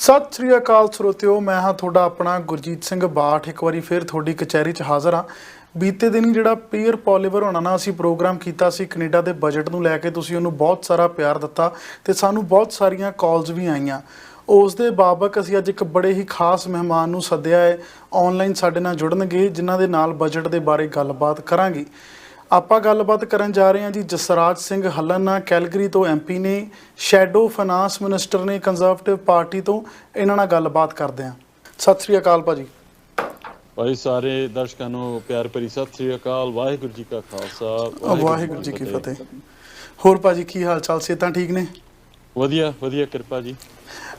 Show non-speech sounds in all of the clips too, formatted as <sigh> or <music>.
ਸਤਿ ਸ੍ਰੀ ਅਕਾਲ ਸਰੋਤਿਓ, ਮੈਂ ਹਾਂ ਤੁਹਾਡਾ ਆਪਣਾ ਗੁਰਜੀਤ ਸਿੰਘ ਬਾਠ। ਇੱਕ ਵਾਰੀ ਫਿਰ ਤੁਹਾਡੀ ਕਚਹਿਰੀ 'ਚ ਹਾਜ਼ਰ ਹਾਂ। ਬੀਤੇ ਦਿਨ ਜਿਹੜਾ ਪੀਅਰ ਪੋਲੀਵਰ ਹੋਣਾ ਨਾ ਅਸੀਂ ਪ੍ਰੋਗਰਾਮ ਕੀਤਾ ਸੀ ਕੈਨੇਡਾ ਦੇ ਬਜਟ ਨੂੰ ਲੈ ਕੇ, ਤੁਸੀਂ ਉਹਨੂੰ ਬਹੁਤ ਸਾਰਾ ਪਿਆਰ ਦਿੱਤਾ ਤੇ ਸਾਨੂੰ ਬਹੁਤ ਸਾਰੀਆਂ ਕਾਲਸ ਵੀ ਆਈਆਂ। ਉਸ ਦੇ ਬਾਬਕ ਅਸੀਂ ਅੱਜ ਇੱਕ ਬੜੇ ਹੀ ਖਾਸ ਮਹਿਮਾਨ ਨੂੰ ਸੱਦਿਆ ਹੈ। ਆਨਲਾਈਨ ਸਾਡੇ ਨਾਲ ਜੁੜਨਗੇ, ਜਿਨ੍ਹਾਂ ਦੇ ਨਾਲ ਬਜਟ ਦੇ ਬਾਰੇ ਗੱਲਬਾਤ ਕਰਾਂਗੇ। ਆਪਾਂ ਗੱਲਬਾਤ ਕਰਨ ਜਾ ਰਹੇ ਹਾਂ ਜੀ ਜਸਰਾਜ ਸਿੰਘ ਹੱਲਨ ਕੈਲਗਰੀ ਤੋਂ ਐਮਪੀ ਨੇ ਸ਼ੈਡੋ ਫਾਈਨਾਂਸ ਮਿਨਿਸਟਰ ਨੇ ਕੰਜ਼ਰਵੇਟਿਵ ਪਾਰਟੀ ਤੋਂ ਇਹਨਾਂ ਨਾਲ ਗੱਲਬਾਤ ਕਰਦੇ ਹਾਂ। ਸਤਿ ਸ੍ਰੀ ਅਕਾਲ ਭਾਜੀ। ਭਾਈ ਸਾਰੇ ਦਰਸ਼ਕਾਂ ਨੂੰ ਪਿਆਰ ਭਰੀ ਸਤਿ ਸ੍ਰੀ ਅਕਾਲ ਵਾਹਿਗੁਰੂ ਜੀ ਕਾ ਖਾਲਸਾ ਵਾਹਿਗੁਰੂ ਜੀ ਕੀ ਫਤਿਹ। ਹੋਰ ਭਾਜੀ ਕੀ ਹਾਲ ਚਾਲ? ਸਿਹਤਾਂ ਠੀਕ ਨੇ? ਵਧੀਆ ਵਧੀਆ ਕਿਰਪਾ ਜੀ।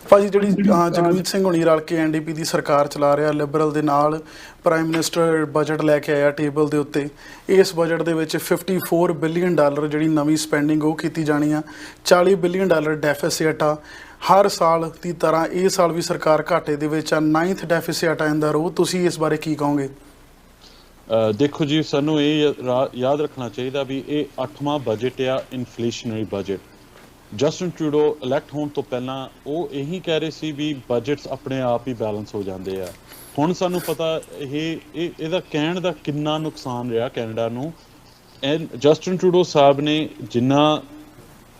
ਭਾਜੀ ਜਿਹੜੀ ਜਗਮੀਤ ਸਿੰਘ ਹੁਣੀ ਰਲ ਕੇ ਐਨਡੀਪੀ ਦੀ ਸਰਕਾਰ ਚਲਾ ਰਿਹਾ ਲਿਬਰਲ ਦੇ ਨਾਲ ਪ੍ਰਾਈਮ ਮਿਨਿਸਟਰ ਬਜਟ ਲੈ ਕੇ ਆਇਆ ਟੇਬਲ ਦੇ ਉੱਤੇ ਇਸ ਬਜਟ ਦੇ ਵਿੱਚ 54 ਬਿਲੀਅਨ ਡਾਲਰ ਜਿਹੜੀ ਨਵੀਂ ਸਪੈਂਡਿੰਗ ਉਹ ਕੀਤੀ ਜਾਣੀ ਆ 40 ਬਿਲੀਅਨ ਡਾਲਰ ਡੈਫਿਸਿਟ ਆ। ਹਰ ਸਾਲ ਦੀ ਤਰ੍ਹਾਂ ਇਹ ਸਾਲ ਵੀ ਸਰਕਾਰ ਘਾਟੇ ਦੇ ਵਿੱਚ ਆ 9th ਡੈਫਿਸਿਟ ਆਂਦਾ ਰਹੂ ਤੁਸੀਂ ਇਸ ਬਾਰੇ ਕੀ ਕਹੋਗੇ? ਦੇਖੋ ਜੀ ਸਾਨੂੰ ਇਹ ਰਾ- ਯਾਦ ਰੱਖਣਾ ਚਾਹੀਦਾ ਵੀ ਇਹ 8ਵਾਂ ਬਜਟ ਆ inflationary budget Justin Trudeau elect ਹੋਣ ਤੋਂ ਪਹਿਲਾਂ ਉਹ ਇਹੀ ਕਹਿ ਰਹੇ ਸੀ ਵੀ ਬਜਟਸ ਆਪਣੇ ਆਪ ਹੀ ਬੈਲੈਂਸ ਹੋ ਜਾਂਦੇ ਆ। ਹੁਣ ਸਾਨੂੰ ਪਤਾ ਇਹ ਇਹ, ਇਹਦਾ ਕਹਿਣ ਦਾ ਕਿੰਨਾ ਨੁਕਸਾਨ ਰਿਹਾ ਕੈਨੇਡਾ ਨੂੰ। ਐਨ ਜਸਟਨ ਟਰੂਡੋ ਸਾਹਿਬ ਨੇ ਜਿੰਨਾ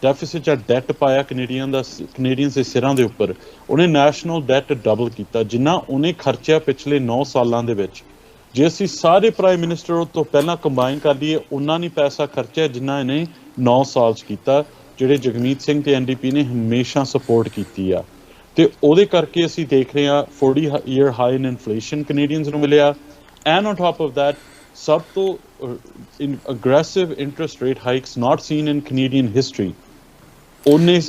ਡੈਫਿਸਿਟ ਜਾਂ ਡੈਟ ਪਾਇਆ ਕੈਨੇਡੀਅਨ ਦਾ, ਕੈਨੇਡੀਅਨਸ ਦੇ ਸਿਰਾਂ ਦੇ ਉੱਪਰ, ਉਹਨੇ ਨੈਸ਼ਨਲ ਡੈਟ ਡਬਲ ਕੀਤਾ, ਜਿੰਨਾ ਉਹਨੇ ਖਰਚਿਆ ਪਿਛਲੇ 9 ਸਾਲਾਂ ਦੇ ਵਿੱਚ। ਜੇ ਅਸੀਂ ਸਾਰੇ ਪ੍ਰਾਈਮ ਮਿਨਿਸਟਰ ਤੋਂ ਪਹਿਲਾਂ ਕੰਬਾਈਨ ਕਰ ਲਈਏ, ਉਹਨਾਂ ਨਹੀਂ ਪੈਸਾ ਖਰਚਿਆ ਜਿੰਨਾ ਇਹਨੇ 9 ਸਾਲ ਚ ਕੀਤਾ। ਜਿਹੜੇ ਜਗਮੀਤ ਸਿੰਘ ਤੇ ਐਨਡੀਪੀ ਨੇ ਹਮੇਸ਼ਾ ਸਪੋਰਟ ਕੀਤੀ ਆ। ਤੇ ਉਹਦੇ ਕਰਕੇ ਅਸੀਂ ਦੇਖ ਰਹੇ ਹਾਂ 40 year high in inflation Canadians ਨੂੰ ਮਿਲਿਆ। And on top of that ਸਭ ਤੋਂ in aggressive interest rate hikes not seen in Canadian history ਉਹਨੇ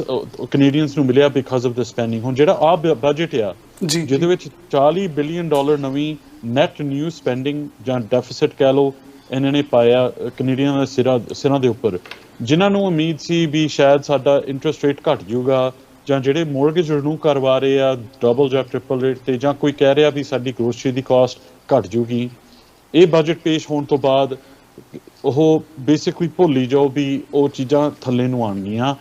ਕੈਨੇਡੀਅਨਸ ਨੂੰ ਮਿਲਿਆ ਬਿਕਾਜ਼ ਆਫ ਦ ਸਪੈਂਡਿੰਗ ਹੁਣ ਜਿਹੜਾ ਆ ਬਜਟ ਆ ਜੀ ਜਿਹਦੇ ਵਿੱਚ 40 ਬਿਲੀਅਨ ਡਾਲਰ ਨਵੀਂ ਨੈਟ ਨਿਊ ਸਪੈਂਡਿੰਗ ਜਾਂ ਡੈਫਿਸਿਟ ਕਹਿ ਲਓ ਇਹਨਾਂ ਨੇ ਪਾਇਆ ਕੈਨੇਡੀਅਨ ਦੇ ਸਿਰਾਂ ਦੇ ਉੱਪਰ। ਜਿਨ੍ਹਾਂ ਨੂੰ ਉਮੀਦ ਸੀ ਵੀ ਸ਼ਾਇਦ ਸਾਡਾ ਇੰਟਰਸਟ ਰੇਟ ਘਟ ਜਾਊਗਾ ਜਾਂ ਜਿਹੜੇ ਮੋਰਗੇਜ ਰਿਨਿਊ ਕਰਵਾ ਰਹੇ ਆ ਡਬਲ ਜਾਂ ਟ੍ਰਿਪਲ ਰੇਟ ਤੇ ਜਾਂ ਕੋਈ ਕਹਿ ਰਿਹਾ ਵੀ ਸਾਡੀ ਗਰੋਸਰੀ ਦੀ ਕਾਸਟ ਘਟ ਜੂਗੀ ਇਹ ਬਜਟ ਪੇਸ਼ ਹੋਣ ਤੋਂ ਬਾਅਦ ਉਹ ਬੇਸਿਕਲੀ ਭੁੱਲ ਜਾਓ ਵੀ ਉਹ ਚੀਜ਼ਾਂ ਥੱਲੇ ਨੂੰ ਆਣਗੀਆਂ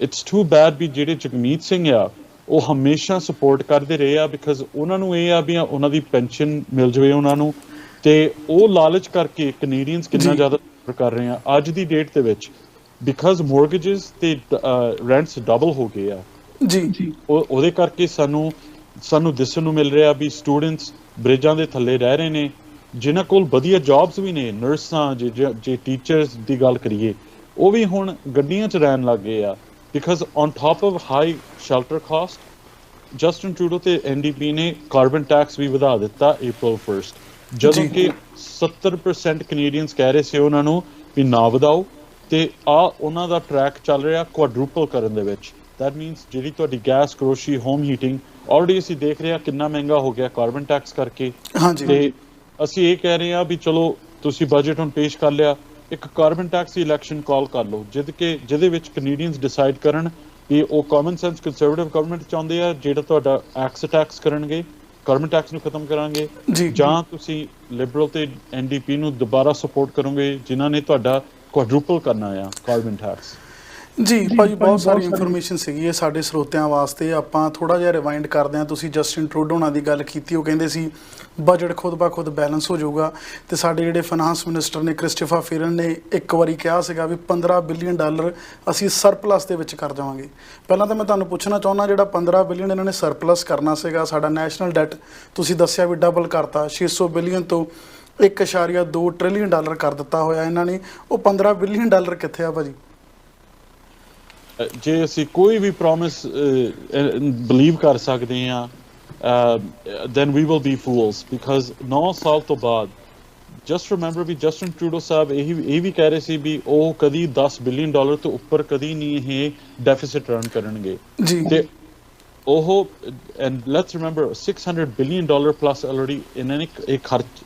ਇਟਸ ਟੂ ਬੈਡ ਵੀ ਜਿਹੜੇ ਜਗਮੀਤ ਸਿੰਘ ਆ ਉਹ ਹਮੇਸ਼ਾ ਸਪੋਰਟ ਕਰਦੇ ਰਹੇ ਆ ਬਿਕਾਜ਼ ਉਹਨਾਂ ਨੂੰ ਇਹ ਆ ਵੀ ਉਹਨਾਂ ਦੀ ਪੈਨਸ਼ਨ ਮਿਲ ਜਵੇ ਉਹਨਾਂ ਨੂੰ ਤੇ ਉਹ ਲਾਲਚ ਕਰਕੇ ਕੈਨੇਡੀਅਨਸ ਕਿੰਨਾ। ਜ਼ਿਆਦਾ ਕਰ ਰਹੇ ਆ। ਅੱਜ ਦੀ ਡੇਟ ਦੇ ਵਿੱਚ ਬਿਕਾਜ਼ ਮੋਰਗੇजेस ਤੇ ਰੈਂਟਸ ਡਬਲ ਹੋ ਗਏ ਆ। ਜੀ। ਉਹ ਉਹਦੇ ਕਰਕੇ ਸਾਨੂੰ ਸਾਨੂੰ ਦਿਸਣ ਨੂੰ ਮਿਲ ਰਿਹਾ ਵੀ ਸਟੂਡੈਂਟਸ ਬ੍ਰਿਜਾਂ ਦੇ ਥੱਲੇ ਰਹਿ ਰਹੇ ਨੇ ਜਿਨ੍ਹਾਂ ਕੋਲ ਵਧੀਆ ਜੌਬਸ ਵੀ ਨੇ ਨਰਸਾਂ ਜੇ ਜੇ- ਜੇ ਟੀਚਰਸ ਦੀ ਗੱਲ ਕਰੀਏ ਉਹ ਵੀ ਹੁਣ ਗੱਡੀਆਂ 'ਚ ਰਹਿਣ ਲੱਗ ਗਏ ਆ because on top of high shelter cost Justin Trudeau ਤੇ ਐਨਡੀਪੀ ਨੇ ਕਾਰਬਨ ਟੈਕਸ ਵੀ ਵਧਾ ਦਿੱਤਾ April 1st ਜਦੋਂ ਜੀ। ਕਿ 70% ਕੈਨੇਡੀਅਨਸ ਕਹਿ ਰਹੇ ਸੀ ਉਹਨਾਂ ਨੂੰ ਵੀ ਨਾ ਵਧਾਓ। ਤੇ ਆ ਉਹਨਾਂ ਦਾ ਟਰੈਕ ਚੱਲ ਰਿਹਾ ਕੁਆਡਰੂਪਲ ਕਰਨ ਦੇ ਵਿੱਚ। That means ਜਿਹੜੀ ਤੁਹਾਡੀ gas grocery home heating already ਅਸੀਂ ਦੇਖ ਰਹੇ ਹਾਂ ਕਿੰਨਾ ਮਹਿੰਗਾ ਹੋ ਗਿਆ ਕਾਰਬਨ ਟੈਕਸ ਕਰਕੇ। ਹਾਂਜੀ ਤੇ ਅਸੀਂ ਇਹ ਕਹਿ ਰਹੇ ਹਾਂ ਵੀ ਚਲੋ ਤੁਸੀਂ ਬਜਟ ਹੁਣ ਪੇਸ਼ ਕਰ ਲਿਆ ਇੱਕ ਕਾਰਬਨ ਟੈਕਸ ਦੀ ਇਲੈਕਸ਼ਨ ਕਾਲ ਕਰ ਲਓ ਜਿਦ ਕਿ ਜਿਹਦੇ ਵਿੱਚ ਕੈਨੇਡੀਅਨਸ ਡਿਸਾਈਡ ਕਰਨ ਵੀ ਉਹ ਕਾਮਨ ਸੈਂਸ ਕੰਜ਼ਰਵੇਟਿਵ ਗਵਰਨਮੈਂਟ ਚਾਹੁੰਦੇ ਆ ਜਿਹੜਾ ਤੁਹਾਡਾ ਐਕਸ ਟੈਕਸ ਕਰਨਗੇ ਕਾਰਬਨ ਟੈਕਸ ਨੂੰ ਖਤਮ ਕਰਾਂਗੇ। ਜਾਂ। ਤੁਸੀਂ ਲਿਬਰਲ ਤੇ ਐਨਡੀਪੀ ਨੂੰ ਦੁਬਾਰਾ ਸਪੋਰਟ ਕਰੋਗੇ ਜਿਨ੍ਹਾਂ ਨੇ ਤੁਹਾਡਾ ਕੁਆਡਰੂਪਲ ਕਰਨਾ ਆ ਕਾਰਬਨ ਟੈਕਸ ਜੀ ਭਾਜੀ ਬਹੁਤ ਸਾਰੀ ਇਨਫੋਰਮੇਸ਼ਨ ਸੀਗੀ ਇਹ ਸਾਡੇ ਸਰੋਤਿਆਂ ਵਾਸਤੇ। ਆਪਾਂ ਥੋੜਾ ਜਿਹਾ ਰਿਵਾਈਂਡ ਕਰਦੇ ਹਾਂ। ਤੁਸੀਂ ਜਸਟਿਨ ਟਰੂਡੋ ਨਾਲ ਦੀ ਗੱਲ ਕੀਤੀ ਉਹ ਕਹਿੰਦੇ ਸੀ ਬਜਟ ਖੁਦ ਬਾ ਖੁਦ ਬੈਲੈਂਸ ਹੋ ਜਾਊਗਾ। ਤੇ ਸਾਡੇ ਜਿਹੜੇ ਫਾਈਨਾਂਸ ਮਿਨਿਸਟਰ ਨੇ ਕ੍ਰਿਸਟੋਫਰ ਫੇਰਨ ਨੇ ਇੱਕ ਵਾਰੀ ਕਿਹਾ ਸੀਗਾ ਵੀ 15 ਬਿਲੀਅਨ ਡਾਲਰ ਅਸੀਂ ਸਰਪਲਸ ਦੇ ਵਿੱਚ ਕਰ ਜਾਵਾਂਗੇ ਪਹਿਲਾਂ ਤਾਂ ਮੈਂ ਤੁਹਾਨੂੰ ਪੁੱਛਣਾ ਚਾਹੁੰਦਾ ਜਿਹੜਾ 15 ਬਿਲੀਅਨ ਇਹਨਾਂ ਨੇ ਸਰਪਲਸ ਕਰਨਾ ਸੀਗਾ ਸਾਡਾ ਨੈਸ਼ਨਲ ਡੈਟ ਤੁਸੀਂ ਦੱਸਿਆ ਵੀ ਡਬਲ ਕਰਤਾ 600 ਬਿਲੀਅਨ ਤੋਂ 1.2 ਟ੍ਰਿਲੀਅਨ ਡਾਲਰ ਕਰ ਦਿੱਤਾ ਹੋਇਆ ਇਹਨਾਂ ਨੇ। ਉਹ 15 ਬਿਲੀਅਨ ਡਾਲਰ ਕਿੱਥੇ ਆ ਭਾਜੀ? ਜੇ ਅਸੀਂ ਕੋਈ ਵੀ ਪ੍ਰੋਮਿਸ ਬਲੀਵ ਕਰ ਸਕਦੇ ਆ then we will be fools because 9 ਸਾਲ ਤੋਂ ਬਾਅਦ ਜਸਟ ਰਿਮੈਂਬਰ ਵੀ ਜਸਟਨ ਟਰੂਡੋ ਸਾਹਿਬ ਇਹ ਇਹ ਵੀ ਕਹਿ ਰਹੇ ਸੀ ਵੀ ਉਹ ਕਦੀ 10 ਬਿਲੀਅਨ ਡਾਲਰ ਤੋਂ ਉੱਪਰ ਕਦੀ ਨਹੀਂ ਇਹ ਡੈਫਿਸਿਟ ਰਨ ਕਰਨਗੇ। ਜੀ। ਤੇ ਉਹ and let's remember 600 billion dollar plus already ਇਹਨਾਂ ਨੇ ਇਹ ਖਰਚ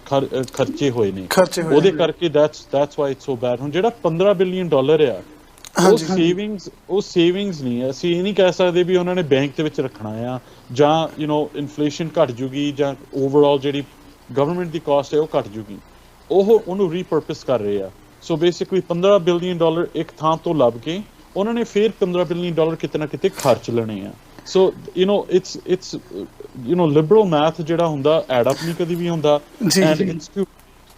ਖਰਚੇ ਹੋਏ ਨੇ ਉਹਦੇ। ਕਰਕੇ that's that's why it's so bad ਹੁਣ ਜਿਹੜਾ 15 ਬਿਲੀਅਨ ਡਾਲਰ ਆ ਉਹ। ਸੇਵਿੰਗਸ ਉਹ ਸੇਵਿੰਗਸ ਨਹੀਂ ਹੈ ਅਸੀਂ ਇਹ ਨਹੀਂ ਕਹਿ ਸਕਦੇ ਵੀ ਉਹਨਾਂ ਨੇ ਬੈਂਕ ਦੇ ਵਿੱਚ ਰੱਖਣਾ ਆ ਜਾਂ ਯੂ نو ਇਨਫਲੇਸ਼ਨ ਘਟ ਜੂਗੀ ਜਾਂ ਓਵਰਆਲ ਜਿਹੜੀ ਗਵਰਨਮੈਂਟ ਦੀ ਕਾਸਟ ਹੈ ਉਹ ਘਟ ਜੂਗੀ ਉਹ ਉਹਨੂੰ ਰੀਪਰਪਸ ਕਰ ਰਹੇ ਆ ਸੋ ਬੇਸਿਕਲੀ 15 ਬਿਲੀਅਨ ਡਾਲਰ ਇੱਕ ਥਾਂ ਤੋਂ ਲੱਭ ਕੇ ਉਹਨਾਂ ਨੇ ਫਿਰ 15 ਬਿਲੀਅਨ ਡਾਲਰ ਕਿਤੇ ਨਾ ਕਿਤੇ ਖਰਚ ਲੈਣੇ ਆ So you know it's it's you know liberal math ਜਿਹੜਾ ਹੁੰਦਾ ਐਡ ਅਪ ਨਹੀਂ ਕਦੀ ਵੀ ਹੁੰਦਾ ਜੀ, ਐਂਡ ਜੀ। It's to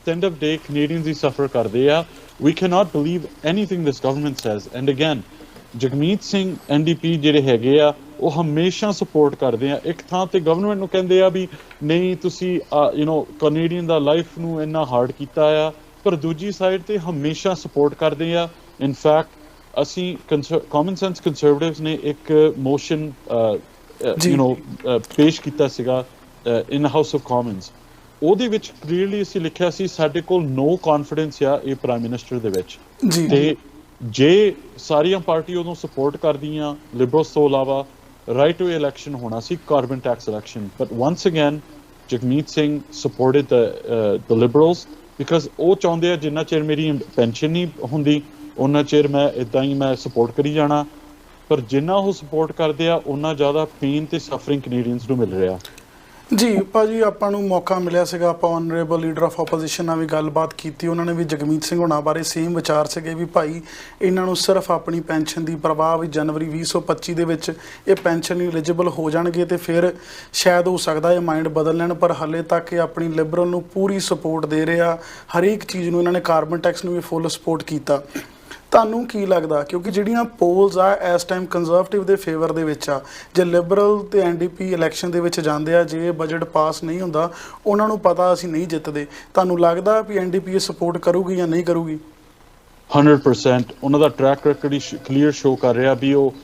end of day Canadians he suffer ਕਰਦੇ ਆ we cannot believe anything this government says and again Jagmeet Singh NDP ਜਿਹੜੇ ਹੈਗੇ ਆ ਉਹ ਹਮੇਸ਼ਾ ਸਪੋਰਟ ਕਰਦੇ ਆ ਇੱਕ ਥਾਂ ਤੇ ਗਵਰਨਮੈਂਟ ਨੂੰ ਕਹਿੰਦੇ ਆ ਵੀ ਨਹੀਂ ਤੁਸੀਂ ਯੂ نو ਕੈਨੇਡੀਅਨ ਦਾ ਲਾਈਫ ਨੂੰ ਇੰਨਾ ਹਾਰਡ ਕੀਤਾ ਆ ਪਰ ਦੂਜੀ ਸਾਈਡ ਤੇ ਹਮੇਸ਼ਾ ਸਪੋਰਟ ਕਰਦੇ ਆ ਇਨ ਫੈਕਟ ਅਸੀਂ ਕਾਮਨ ਸੈਂਸ ਕੰਜ਼ਰਵੇਟਿਵਸ ਨੇ ਇੱਕ ਮੋਸ਼ਨ। ਯੂ نو ਪੇਸ਼ ਕੀਤਾ ਸੀਗਾ ਇਨ ਹਾਊਸ ਆਫ ਕਾਮਨਸ ਉਹਦੇ ਵਿੱਚ ਕਲੀਅਰਲੀ ਅਸੀਂ ਲਿਖਿਆ ਸੀ ਸਾਡੇ ਕੋਲ ਨੋ ਕੌਨਫੀਡੈਂਸ ਆ ਇਹ ਪ੍ਰਾਈਮ ਮਿਨਿਸਟਰ ਦੇ ਵਿੱਚ। ਤੇ ਜੇ ਸਾਰੀਆਂ ਪਾਰਟੀ ਉਹਨੂੰ ਸਪੋਰਟ ਕਰਦੀਆਂ ਲਿਬਰਲਸ ਤੋਂ ਇਲਾਵਾ ਰਾਈਟ ਟੂ ਇਲੈਕਸ਼ਨ ਹੋਣਾ ਸੀ carbon tax election but once again Jagmeet Singh supported the the Liberals because ਉਹ ਚਾਹੁੰਦੇ ਆ ਜਿੰਨਾ ਚਿਰ ਮੇਰੀ ਪੈਨਸ਼ਨ ਨਹੀਂ ਹੁੰਦੀ ਉਹਨਾਂ ਚਿਰ ਮੈਂ ਇਦਾਂ ਹੀ ਮੈਂ ਸਪੋਰਟ ਕਰੀ ਜਾਣਾ। ਪਰ ਜਿੰਨਾ ਉਹ ਸਪੋਰਟ ਕਰਦੇ ਆ ਉਹਨਾਂ ਜ਼ਿਆਦਾ ਪੇਨ ਤੇ ਸਫਰਿੰਗ ਕੈਨੇਡੀਅਨਸ ਨੂੰ ਮਿਲ ਰਿਹਾ। ਜੀ, ਭਾਜੀ ਆਪਾਂ ਨੂੰ ਮੌਕਾ ਮਿਲਿਆ ਸੀਗਾ, ਆਪਾਂ ਆਨਰੇਬਲ ਲੀਡਰ ਆਫ ਆਪੋਜੀਸ਼ਨ ਨਾਲ ਵੀ ਗੱਲਬਾਤ ਕੀਤੀ। ਉਹਨਾਂ ਨੇ ਵੀ ਜਗਮੀਤ ਸਿੰਘ ਹੋਣਾ ਬਾਰੇ ਸੇਮ ਵਿਚਾਰ ਸੀਗੇ ਵੀ ਭਾਈ, ਇਹਨਾਂ ਨੂੰ ਸਿਰਫ ਆਪਣੀ ਪੈਨਸ਼ਨ ਦੀ ਪਰਵਾਹ ਵੀ ਜਨਵਰੀ 2025 ਦੇ ਵਿੱਚ ਇਹ ਪੈਨਸ਼ਨ ਐਲੀਜੀਬਲ ਹੋ ਜਾਣਗੇ ਤੇ ਫਿਰ ਸ਼ਾਇਦ ਹੋ ਸਕਦਾ ਇਹ ਮਾਈਂਡ ਬਦਲ ਲੈਣ, ਪਰ ਹੱਲੇ ਤੱਕ ਇਹ ਆਪਣੀ ਲਿਬਰਲ ਨੂੰ ਪੂਰੀ ਸਪੋਰਟ ਦੇ ਰਿਹਾ। ਹਰੇਕ ਚੀਜ਼ ਨੂੰ ਇਹਨਾਂ ਨੇ ਕਾਰਬਨ ਟੈਕਸ ਨੂੰ ਵੀ ਫੁੱਲ ਸਪੋਰਟ ਕੀਤਾ। ਤੁਹਾਨੂੰ ਕੀ ਲੱਗਦਾ? ਕਿਉਂਕਿ ਜਿਹੜੀਆਂ ਪੋਲਸ ਆ, ਇਸ ਟਾਈਮ ਕੰਜ਼ਰਵੇਟਿਵ ਦੇ ਫੇਵਰ ਦੇ ਵਿੱਚ ਆ, ਜੇ ਲਿਬਰਲ ਤੇ ਐਨਡੀਪੀ ਇਲੈਕਸ਼ਨ ਦੇ ਵਿੱਚ ਜਾਂਦੇ ਆ, ਜੇ ਬਜਟ ਪਾਸ ਨਹੀਂ ਹੁੰਦਾ, ਉਹਨਾਂ ਨੂੰ ਪਤਾ ਅਸੀਂ ਨਹੀਂ ਜਿੱਤਦੇ। ਤੁਹਾਨੂੰ ਲੱਗਦਾ ਵੀ ਐਨਡੀਪੀ ਇਹ ਸਪੋਰਟ ਕਰੂਗੀ ਜਾਂ ਨਹੀਂ ਕਰੂਗੀ? 100% ਉਹਨਾਂ ਦਾ ਟਰੈਕ ਰੈਕੋਰਡ ਹੀ ਕਲੀਅਰ ਸ਼ੋ ਕਰ ਰਿਹਾ ਵੀ ਉਹ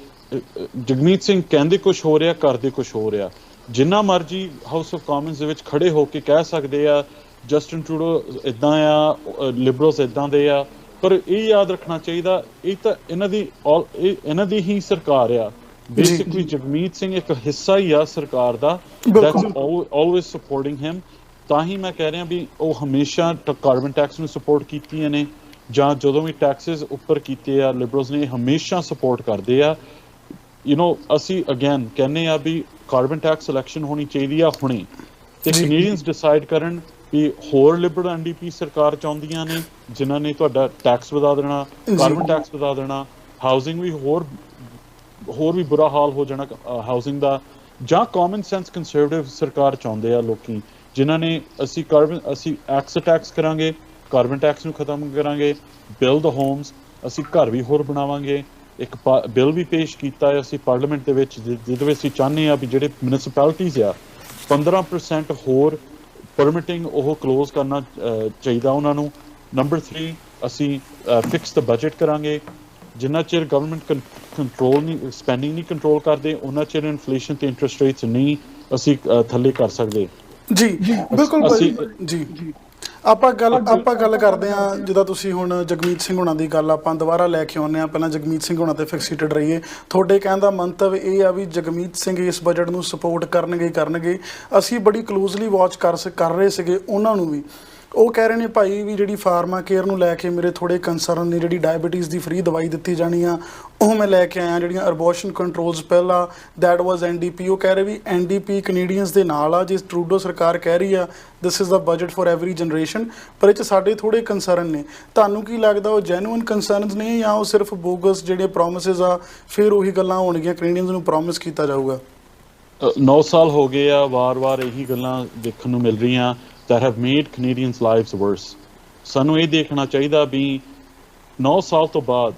ਜਗਮੀਤ ਸਿੰਘ ਕਹਿੰਦੇ ਕੁਝ ਹੋ ਰਿਹਾ, ਕਰਦੇ ਕੁਝ ਹੋ ਰਿਹਾ। ਜਿੰਨਾ ਮਰਜ਼ੀ ਹਾਊਸ ਆਫ ਕਾਮਨਸ ਦੇ ਵਿੱਚ ਖੜੇ ਹੋ ਕੇ ਕਹਿ ਸਕਦੇ ਆ ਜਸਟਨ ਟਰੂਡੋ ਇਦਾਂ ਆ ਲਿਬਰਲਸ ਇਦਾਂ ਦੇ ਆ ਪਰ ਇਹ ਯਾਦ ਰੱਖਣਾ ਚਾਹੀਦਾ ਇਹ ਤਾਂ ਇਹਨਾਂ ਦੀ ਇਹਨਾਂ ਦੀ ਹੀ ਸਰਕਾਰ ਆ। ਬੇਸਿਕਲੀ ਜਗਮੀਤ ਸਿੰਘ ਇੱਕ ਹਿੱਸਾ ਹੀ ਆ ਸਰਕਾਰ ਦਾ। ਦੈਟਸ ਆਲਵੇਸ ਸਪੋਰਟਿੰਗ ਹਿਮ ਤਾਂ ਹੀ ਮੈਂ ਕਹਿ ਰਿਹਾ ਵੀ ਉਹ ਹਮੇਸ਼ਾ ਕਾਰਬਨ ਟੈਕਸ ਨੂੰ ਸਪੋਰਟ ਕੀਤੀਆਂ ਨੇ ਜਾਂ ਜਦੋਂ ਵੀ ਟੈਕਸਸ ਉੱਪਰ ਕੀਤੇ ਆ ਲਿਬਰਲਸ ਨੇ ਹਮੇਸ਼ਾ ਸਪੋਰਟ ਕਰਦੇ ਆ। ਯੂ نو ਅਸੀਂ ਅਗੇਨ ਕਹਿੰਨੇ ਆ ਵੀ ਕਾਰਬਨ ਟੈਕਸ ਇਲੈਕਸ਼ਨ ਹੋਣੀ ਚਾਹੀਦੀ ਆ ਹੁਣੇ। ਤੇ। ਕੈਨੇਡੀਅਨਸ ਡਿਸਾਈਡ ਕਰਨ ਵੀ ਹੋਰ ਲਿਬਰਲ ਐਨਡੀਪੀ ਸਰਕਾਰ ਚਾਹੁੰਦੀਆਂ ਨੇ ਜਿਨ੍ਹਾਂ ਨੇ ਤੁਹਾਡਾ ਟੈਕਸ ਵਧਾ ਦੇਣਾ। ਕਾਰਬਨ ਟੈਕਸ ਵਧਾ ਦੇਣਾ ਹਾਊਸਿੰਗ ਵੀ ਹੋਰ ਹੋਰ ਵੀ ਬੁਰਾ ਹਾਲ ਹੋ ਜਾਣਾ ਹਾਊਸਿੰਗ ਦਾ ਜਾਂ ਕਾਮਨ ਸੈਂਸ ਕੰਜ਼ਰਵੇਟਿਵ ਸਰਕਾਰ ਚਾਹੁੰਦੇ ਆ ਲੋਕੀ ਜਿਨ੍ਹਾਂ ਨੇ ਅਸੀਂ ਕਾਰਬਨ ਅਸੀਂ ਐਕਸ ਟੈਕਸ ਕਰਾਂਗੇ ਕਾਰਬਨ ਟੈਕਸ ਨੂੰ ਖਤਮ ਕਰਾਂਗੇ ਬਿਲਡ ਹੋਮਸ ਅਸੀਂ ਘਰ ਵੀ ਹੋਰ ਬਣਾਵਾਂਗੇ ਇੱਕ ਬਿੱਲ ਵੀ ਪੇਸ਼ ਕੀਤਾ ਹੈ ਅਸੀਂ ਪਾਰਲੀਮੈਂਟ ਦੇ ਵਿੱਚ ਜਿਹਦੇ ਵਿੱਚ ਅਸੀਂ ਚਾਹੁੰਦੇ ਆ ਵੀ ਜਿਹੜੇ ਮਿਊਨਿਸਪੈਲਿਟੀਜ਼ ਆ 15% ਹੋਰ ਪਰਮਿਟਿੰਗ ਉਹ ਕਲੋਜ਼ ਕਰਨਾ ਚਾਹੀਦਾ ਉਹਨਾਂ ਨੂੰ। ਨੰਬਰ 3 ਅਸੀਂ ਫਿਕਸ ਦ ਬਜਟ ਕਰਾਂਗੇ। ਜਿੰਨਾ ਚਿਰ ਗਵਰਨਮੈਂਟ ਕੰਟਰੋਲ ਨਹੀਂ ਸਪੈਂਡਿੰਗ ਨਹੀਂ ਕੰਟਰੋਲ ਕਰਦੇ ਉਹਨਾਂ ਚਿਰ ਇਨਫਲੇਸ਼ਨ ਤੇ ਇੰਟਰਸਟ ਰੇਟਸ ਨਹੀਂ ਅਸੀਂ ਥੱਲੇ ਕਰ ਸਕਦੇ। ਜੀ ਬਿਲਕੁਲ ਅਸੀਂ- ਜੀ। ਆਪਾਂ ਗੱਲ ਆਪਾਂ ਗੱਲ ਕਰਦੇ ਹਾਂ ਜਿੱਦਾਂ ਤੁਸੀਂ ਹੁਣ ਜਗਮੀਤ ਸਿੰਘ ਹੁਣਾਂ ਦੀ ਗੱਲ ਆਪਾਂ ਦੁਬਾਰਾ ਲੈ ਕੇ ਆਉਂਦੇ ਹਾਂ। ਪਹਿਲਾਂ ਜਗਮੀਤ ਸਿੰਘ ਹੁਣਾਂ ਤੇ ਫਿਕਸੇਟਡ ਰਹੀਏ। ਤੁਹਾਡੇ ਕਹਿਣ ਦਾ ਮੰਤਵ ਇਹ ਆ ਵੀ ਜਗਮੀਤ ਸਿੰਘ ਇਸ ਬਜਟ ਨੂੰ ਸਪੋਰਟ ਕਰਨਗੇ ਕਰਨਗੇ। ਅਸੀਂ ਬੜੀ ਕਲੋਜ਼ਲੀ ਵਾਚ ਕਰ ਕਰ ਰਹੇ ਸੀਗੇ ਉਹਨਾਂ ਨੂੰ ਵੀ। ਉਹ ਕਹਿ ਰਹੇ ਨੇ ਭਾਈ ਵੀ ਜਿਹੜੀ ਫਾਰਮਾ ਕੇਅਰ ਨੂੰ ਲੈ ਕੇ ਮੇਰੇ ਥੋੜੇ ਕੰਸਰਨ ਨੇ, ਜਿਹੜੀ ਡਾਇਬੀਟੀਜ਼ ਦੀ ਫ੍ਰੀ ਦਵਾਈ ਦਿੱਤੀ ਜਾਣੀ ਆ, ਉਹ ਮੈਂ ਲੈ ਕੇ ਆਇਆ, ਜਿਹੜੀਆਂ ਅਬੋਰਸ਼ਨ ਕੰਟਰੋਲਸ ਪਹਿਲਾਂ ਦੈਟ ਵਾਸ ਐਨਡੀਪੀ ਉਹ ਕਹਿ ਰਹੇ ਵੀ ਐਨਡੀਪੀ ਕੈਨੇਡੀਅਨਸ ਦੇ ਨਾਲ ਆ ਜਿਸ ਟਰੂਡੋ ਸਰਕਾਰ ਕਹਿ ਰਹੀ ਆ this is the budget for every generation ਪਰ ਇਹ ਚ ਸਾਡੇ ਥੋੜੇ ਕੰਸਰਨ ਨੇ। ਤੁਹਾਨੂੰ ਕੀ ਲੱਗਦਾ ਉਹ ਜੈਨੂਇਨ ਕੰਸਰਨਸ ਨੇ ਜਾਂ ਉਹ ਸਿਰਫ ਬੋਗਸ ਜਿਹੜੇ ਪ੍ਰੋਮਿਸਸ ਆ, ਫਿਰ ਉਹੀ ਗੱਲਾਂ ਹੋਣਗੀਆਂ ਕੈਨੇਡੀਅਨਸ ਨੂੰ ਪ੍ਰੋਮਿਸ ਕੀਤਾ ਜਾਊਗਾ? 9 ਸਾਲ ਹੋ ਗਏ ਆ, ਵਾਰ-ਵਾਰ ਇਹੀ ਗੱਲਾਂ ਦੇਖਣ ਨੂੰ ਮਿਲ ਰਹੀਆਂ। That have made Canadians lives worse. ਸਾਨੂੰ ਇਹ ਦੇਖਣਾ ਚਾਹੀਦਾ ਵੀ 9 ਸਾਲ ਤੋਂ ਬਾਅਦ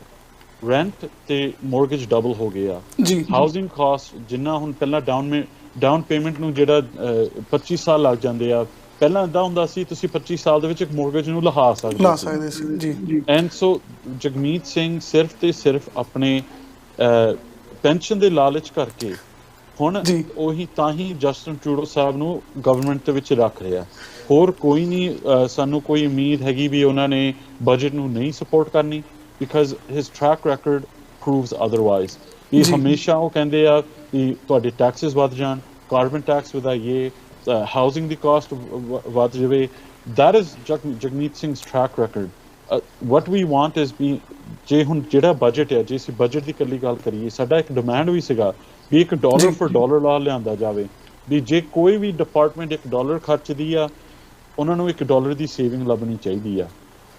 ਰੈਂਟ ਤੇ ਮੋਰਗੇਜ ਡਬਲ ਹੋ ਗਿਆ। ਜੀ। ਹਾਊਸਿੰਗ ਕਾਸਟ ਜਿੰਨਾ ਹੁਣ ਪਹਿਲਾਂ ਡਾਊਨ ਡਾਊਨ ਪੇਮੈਂਟ ਨੂੰ ਜਿਹੜਾ ਅਹ, 25 ਸਾਲ ਲੱਗ ਜਾਂਦੇ ਆ ਪਹਿਲਾਂ ਇਦਾਂ ਹੁੰਦਾ ਸੀ ਤੁਸੀਂ 25 ਸਾਲ ਦੇ ਵਿੱਚ ਇੱਕ ਮੋਰਗੇਜ ਨੂੰ ਲਹਾ ਸਕਦੇ ਲਾ ਸੀ। ਸਕਦੇ ਸੀ ਜੀ। ਐਂਡ ਸੋ ਜਗਮੀਤ ਸਿੰਘ ਸਿਰਫ ਤੇ ਸਿਰਫ ਆਪਣੇ ਪੈਨਸ਼ਨ ਦੇ ਲਾਲਚ ਕਰਕੇ ਹੁਣ। ਉਹੀ ਤਾਂ ਹੀ ਜਸਟਨ ਟਰੂਡੋ ਸਾਹਿਬ ਨੂੰ ਗਵਰਨਮੈਂਟ ਦੇ ਵਿੱਚ ਰੱਖ ਰਿਹਾ ਹੋਰ ਕੋਈ ਨਹੀਂ ਸਾਨੂੰ ਕੋਈ ਉਮੀਦ ਹੈਗੀ ਵੀ ਉਹਨਾਂ ਨੇ ਬਜਟ ਨੂੰ ਨਹੀਂ ਸਪੋਰਟ ਕਰਨੀ because his track record proves otherwise ਇਹ। ਹਮੇਸ਼ਾ ਉਹ ਕਹਿੰਦੇ ਆ ਕਿ ਤੁਹਾਡੇ ਟੈਕਸਸ ਵੱਧ ਜਾਣ ਕਾਰਬਨ ਟੈਕਸ ਵਧਾਈਏ ਹਾਊਸਿੰਗ ਦੀ ਕਾਸਟ ਵੱਧ ਜਾਵੇ that is ਜਗ- Jagmeet ਸਿੰਘ's track record uh, what we want is ਵੀ ਜੇ ਹੁਣ ਜਿਹੜਾ ਬਜਟ ਹੈ ਜੇ ਅਸੀਂ ਬਜਟ ਦੀ ਇਕੱਲੀ ਗੱਲ ਕਰੀਏ ਸਾਡਾ ਇੱਕ ਡਿਮਾਂਡ ਵੀ ਸੀਗਾ ਵੀ ਇੱਕ ਡਾਲਰ ਫॉर ਡਾਲਰ ਲਾ ਲਿਆਂਦਾ ਜਾਵੇ ਵੀ ਜੇ ਕੋਈ ਵੀ ਡਿਪਾਰਟਮੈਂਟ ਇੱਕ ਡਾਲਰ ਖਰਚਦੀ ਆ ਉਹਨਾਂ ਨੂੰ ਇੱਕ ਡਾਲਰ ਦੀ ਸੇਵਿੰਗ ਲੱਭਣੀ ਚਾਹੀਦੀ ਆ।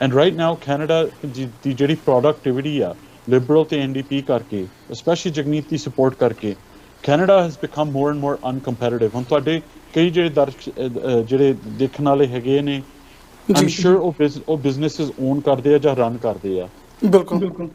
ਐਂਡ ਰਾਈਟ ਨਾਓ ਕੈਨੇਡਾ ਦੀ ਜਿਹੜੀ ਪ੍ਰੋਡਕਟਿਵਿਟੀ ਆ ਲਿਬਰਲ ਤੇ ਐਨਡੀਪੀ ਕਰਕੇ ਸਪੈਸ਼ਲੀ ਜਗਮੀਤ ਦੀ ਸਪੋਰਟ ਕਰਕੇ Canada has become more and more uncompetitive ਹੁਣ ਤੁਹਾਡੇ ਕਈ ਜਿਹੜੇ ਦਰਸ਼ਕ ਜਿਹੜੇ ਦੇਖਣ ਵਾਲੇ ਹੈਗੇ ਨੇ ਆਮ। ਸ਼ੋਰ ਉਹ ਬਿਜ਼ਨੈਸਸ ਓਨ ਕਰਦੇ ਆ ਜਾਂ ਰਨ ਕਰਦੇ ਆ। ਬਿਲਕੁਲ। ਬਿਲਕੁਲ।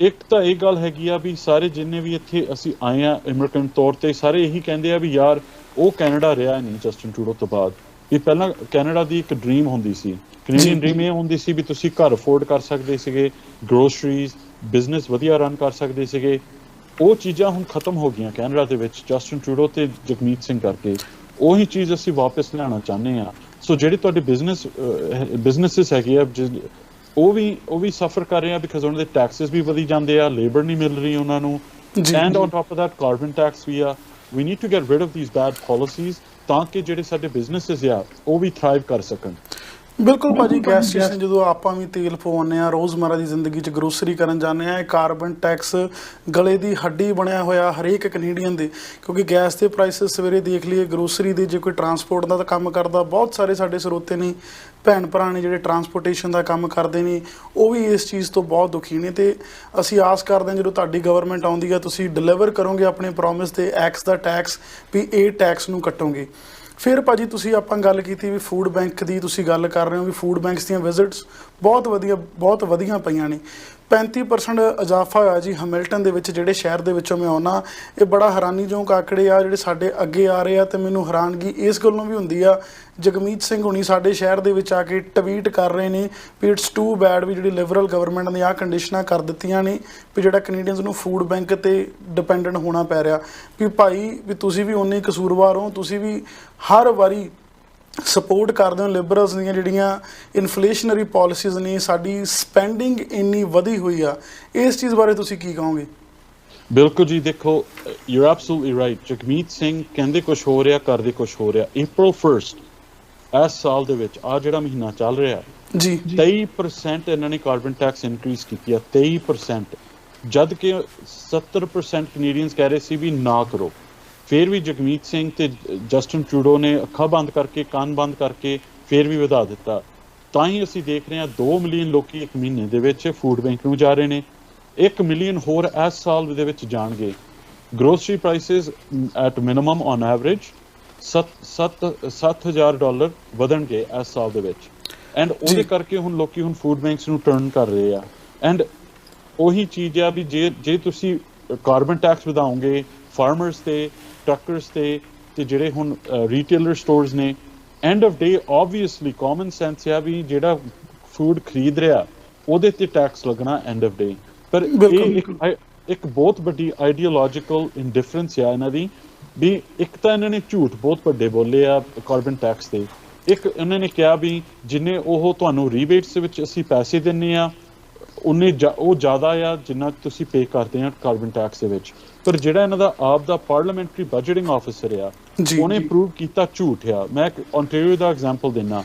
ਇੱਕ ਤਾਂ ਇਹ ਗੱਲ ਹੈਗੀ ਆ ਵੀ ਸਾਰੇ ਜਿੰਨੇ ਵੀ ਇੱਥੇ ਅਸੀਂ ਆਏ ਆ ਅਮਰੀਕਨ ਤੌਰ ਤੇ, ਸਾਰੇ ਇਹੀ ਕਹਿੰਦੇ ਆ ਵੀ ਯਾਰ ਉਹ ਕੈਨੇਡਾ ਰਿਹਾ ਨਹੀਂ ਜਸਟਨ ਟਰੂਡੋ ਤੋਂ ਬਾਅਦ। ਵੀ ਪਹਿਲਾਂ ਕੈਨੇਡਾ ਦੀ ਇੱਕ ਡ੍ਰੀਮ ਹੁੰਦੀ ਸੀ। ਕੈਨੇਡੀਅਨ ਡ੍ਰੀਮ ਇਹ ਹੁੰਦੀ ਸੀ ਵੀ ਤੁਸੀਂ ਘਰ ਅਫੋਰਡ ਕਰ ਸਕਦੇ ਸੀਗੇ ਗਰੋਸਰੀਜ਼ ਬਿਜ਼ਨਸ ਵਧੀਆ ਰਨ ਕਰ ਸਕਦੇ ਸੀਗੇ। ਉਹ ਚੀਜ਼ਾਂ ਹੁਣ ਖਤਮ ਹੋ ਗਈਆਂ ਕੈਨੇਡਾ ਦੇ ਵਿੱਚ ਜਸਟਨ ਟਰੂਡੋ ਤੇ ਜਗਮੀਤ ਸਿੰਘ ਕਰਕੇ। ਉਹੀ ਚੀਜ਼ ਅਸੀਂ ਵਾਪਸ ਲਿਆਉਣਾ ਚਾਹੁੰਦੇ ਆ। ਸੋ ਜਿਹੜੇ ਤੁਹਾਡੇ ਬਿਜ਼ਨਸ ਬਿਜ਼ਨੈਸਸ ਹੈਗੇ ਆ ਜਿਸ- ਉਹ ਵੀ ਉਹ ਵੀ ਸਫਰ ਕਰ ਰਹੇ ਆ ਬਿਕਾਜ਼ ਉਹਨਾਂ ਦੇ ਟੈਕਸਸ ਵੀ ਵਧੀ ਜਾਂਦੇ ਆ ਲੇਬਰ ਨਹੀਂ ਮਿਲ ਰਹੀ ਉਹਨਾਂ ਨੂੰ and. On top of that carbon tax ਵੀ ਆ we need to get rid of these bad policies ਤਾਂ ਕਿ ਜਿਹੜੇ ਸਾਡੇ ਬਿਜ਼ਨੈਸਸ ਆ ਉਹ ਵੀ ਥ੍ਰਾਈਵ ਕਰ ਸਕਣ ਬਿਲਕੁਲ ਭਾਜੀ ਗੈਸ ਸਟੇਸ਼ਨ ਜਦੋਂ ਆਪਾਂ ਵੀ ਤੇਲ ਪਵਾਉਂਦੇ ਆ ਰੋਜ਼ਮਰਾ ਦੀ ਜ਼ਿੰਦਗੀ 'ਚ ਗਰੋਸਰੀ ਕਰਨ ਜਾਂਦੇ ਆ ਇਹ ਕਾਰਬਨ ਟੈਕਸ ਗਲੇ ਦੀ ਹੱਡੀ ਬਣਿਆ ਹੋਇਆ ਹਰੇਕ ਕੈਨੇਡੀਅਨ ਦੇ ਕਿਉਂਕਿ ਗੈਸ ਦੇ ਪ੍ਰਾਈਸਸ ਸਵੇਰੇ ਦੇਖ ਲਈਏ ਗਰੋਸਰੀ ਦੇ ਜੇ ਕੋਈ ਟਰਾਂਸਪੋਰਟ ਦਾ ਤਾਂ ਕੰਮ ਕਰਦਾ ਬਹੁਤ ਸਾਰੇ ਸਾਡੇ ਸਰੋਤੇ ਨੇ ਭੈਣ ਭਰਾ ਨੇ ਜਿਹੜੇ ਟਰਾਂਸਪੋਰਟੇਸ਼ਨ ਦਾ ਕੰਮ ਕਰਦੇ ਨੇ ਉਹ ਵੀ ਇਸ ਚੀਜ਼ ਤੋਂ ਬਹੁਤ ਦੁਖੀ ਨੇ ਤੇ ਅਸੀਂ ਆਸ ਕਰਦੇ ਹਾਂ ਜਦੋਂ ਤੁਹਾਡੀ ਗਵਰਨਮੈਂਟ ਆਉਂਦੀ ਹੈ ਤੁਸੀਂ ਡਿਲੀਵਰ ਕਰੋਗੇ ਆਪਣੇ ਪ੍ਰੋਮਿਸ ਤੇ ਐਕਸ ਦਾ ਟੈਕਸ ਵੀ ਇਹ ਟੈਕਸ ਨੂੰ ਕੱਟੋਗੇ। ਫਿਰ ਭਾਜੀ ਤੁਸੀਂ ਆਪਾਂ ਗੱਲ ਕੀਤੀ ਵੀ ਫੂਡ ਬੈਂਕ ਦੀ ਤੁਸੀਂ ਗੱਲ ਕਰ ਰਹੇ ਹੋ ਵੀ ਫੂਡ ਬੈਂਕਸ ਦੀਆਂ ਵਿਜ਼ਿਟਸ ਬਹੁਤ ਵਧੀਆ, ਬਹੁਤ ਵਧੀਆਂ ਪਈਆਂ ਨੇ। 35% ਇਜ਼ਾਫਾ ਹੋਇਆ ਜੀ ਹੈਮਿਲਟਨ ਦੇ ਵਿੱਚ, ਜਿਹੜੇ ਸ਼ਹਿਰ ਦੇ ਵਿੱਚੋਂ ਮੈਂ ਆਉਣਾ ਇਹ ਬੜਾ ਹੈਰਾਨੀਜਨਕ ਆਕੜੇ ਆ ਜਿਹੜੇ ਸਾਡੇ ਅੱਗੇ ਆ ਰਹੇ ਆ ਤੇ ਮੈਨੂੰ ਹੈਰਾਨਗੀ ਇਸ ਗੱਲੋਂ ਵੀ ਹੁੰਦੀ ਆ। ਜਗਮੀਤ ਸਿੰਘ ਹੁਣੀ ਸਾਡੇ ਸ਼ਹਿਰ ਦੇ ਵਿੱਚ ਆ ਕੇ ਟਵੀਟ ਕਰ ਰਹੇ ਨੇ ਵੀ ਇਟਸ ਟੂ ਬੈਡ ਵੀ ਜਿਹੜੀ ਲਿਬਰਲ ਗਵਰਨਮੈਂਟ ਨੇ ਆ ਕੰਡੀਸ਼ਨਾਂ ਕਰ ਦਿੱਤੀਆਂ ਨੇ ਵੀ ਜਿਹੜਾ ਕੈਨੇਡੀਅਨਸ ਨੂੰ ਫੂਡ ਬੈਂਕ ਤੇ ਡਿਪੈਂਡੈਂਟ ਹੋਣਾ ਪੈ ਰਿਹਾ। ਵੀ ਭਾਈ, ਵੀ ਤੁਸੀਂ ਵੀ ਉਨੇ ਕਸੂਰਵਾਰ ਹੋ, ਤੁਸੀਂ ਵੀ ਹਰ ਵਾਰੀ ਸਪੋਰਟ ਕਰਦੇ ਹੋ ਲਿਬਰਲਸ ਦੀਆਂ ਜਿਹੜੀਆਂ ਇਨਫਲੇਸ਼ਨਰੀ ਪਾਲਿਸੀਜ਼ ਨੇ ਸਾਡੀ ਸਪੈਂਡਿੰਗ ਇੰਨੀ ਵਧੀ ਹੋਈ ਆ ਇਸ ਚੀਜ਼ ਬਾਰੇ ਤੁਸੀਂ ਕੀ ਕਹੋਗੇ? ਬਿਲਕੁਲ ਜੀ ਦੇਖੋ you absolutely right Jagmeet Singh ਕਹਿੰਦੇ ਕੁਝ ਹੋ ਰਿਹਾ ਕਰਦੇ ਕੁਝ ਹੋ ਰਿਹਾ। April 1st ਇਸ ਸਾਲ ਦੇ ਵਿੱਚ ਆ ਜਿਹੜਾ ਮਹੀਨਾ ਚੱਲ ਰਿਹਾ ਜੀ। 23% ਇਹਨਾਂ ਨੇ ਕਾਰਬਨ ਟੈਕਸ ਇਨਕਰੀਜ਼ ਕੀਤੀ ਆ 23% ਜਦ ਕਿ 70% ਕੈਨੇਡੀਅਨਸ ਕਹਿ ਰਹੇ ਸੀ ਵੀ ਨਾ ਕਰੋ। ਫਿਰ ਵੀ ਜਗਮੀਤ ਸਿੰਘ ਤੇ ਜਸਟਨ ਟਰੂਡੋ ਨੇ ਅੱਖਾਂ ਬੰਦ ਕਰਕੇ ਕੰਨ ਬੰਦ ਕਰਕੇ ਫਿਰ ਵੀ ਵਧਾ ਦਿੱਤਾ। ਤਾਂ ਹੀ ਅਸੀਂ ਦੇਖ ਰਹੇ ਹਾਂ 2 ਮਿਲੀਅਨ ਲੋਕੀ ਇੱਕ ਮਹੀਨੇ ਦੇ ਵਿੱਚ ਫੂਡ ਬੈਂਕ ਨੂੰ ਜਾ ਰਹੇ ਨੇ। 1 ਮਿਲੀਅਨ ਹੋਰ ਇਸ ਸਾਲ ਦੇ ਵਿੱਚ ਜਾਣਗੇ। Grocery prices at minimum on average 7 7000 dollar ਵਧਣਗੇ ਇਸ ਸਾਲ ਦੇ ਵਿੱਚ। ਐਂਡ ਉਹਦੇ ਕਰਕੇ ਹੁਣ ਲੋਕੀ ਹੁਣ ਫੂਡ ਬੈਂਕਸ ਨੂੰ ਟਰਨ ਕਰ ਰਹੇ ਆ। ਐਂਡ ਉਹੀ ਚੀਜ਼ ਆ ਵੀ ਜੇ ਜੇ ਤੁਸੀਂ ਕਾਰਬਨ ਟੈਕਸ ਵਧਾਓਗੇ ਫਾਰਮਰਸ ਤੇ ਟਰੱਕਰਸ ਤੇ ਤੇ ਜਿਹੜੇ ਹੁਣ ਰੀਟੇਲਰ ਸਟੋਰਸ ਨੇ end of day obviously common sense ਆ ਵੀ ਜਿਹੜਾ ਫੂਡ ਖਰੀਦ ਰਿਹਾ ਉਹਦੇ ਤੇ ਟੈਕਸ ਲੱਗਣਾ ਐਂਡ ਆਫ ਡੇ ਪਰ ਇਹ ਇੱਕ ਬਹੁਤ ਵੱਡੀ ਆਈਡੀਓਲੋਜੀਕਲ ਇਨਡਿਫਰੈਂਸ ਆ ਇਹਨਾਂ ਦੀ ਵੀ ਇੱਕ ਤਾਂ ਇਹਨਾਂ ਨੇ ਝੂਠ ਬਹੁਤ ਵੱਡੇ ਬੋਲੇ ਆ ਕਾਰਬਨ ਟੈਕਸ ਤੇ। ਇੱਕ ਇਹਨਾਂ ਨੇ ਕਿਹਾ ਵੀ ਜਿੰਨੇ ਉਹ ਤੁਹਾਨੂੰ ਰੀਬੇਟਸ ਵਿੱਚ ਅਸੀਂ ਪੈਸੇ ਦਿੰਨੇ ਆ ਉਨੇ ਉਹ ਜ਼ਿਆਦਾ ਆ ਜਿੰਨਾ ਤੁਸੀਂ ਪੇ ਕਰਦੇ ਆ ਕਾਰਬਨ ਟੈਕਸ ਦੇ ਵਿੱਚ। ਪਰ ਜਿਹੜਾ ਇਹਨਾਂ ਦਾ ਆਪ ਦਾ ਪਾਰਲੀਮੈਂਟਰੀ ਬਜਟਿੰਗ ਆਫੀਸਰ ਆ ਉਹਨੇ। ਪ੍ਰੂਵ ਕੀਤਾ ਝੂਠ ਆ। ਮੈਂ ontario ਦਾ ਐਗਜ਼ਾਮਪਲ ਦਿੰਨਾ।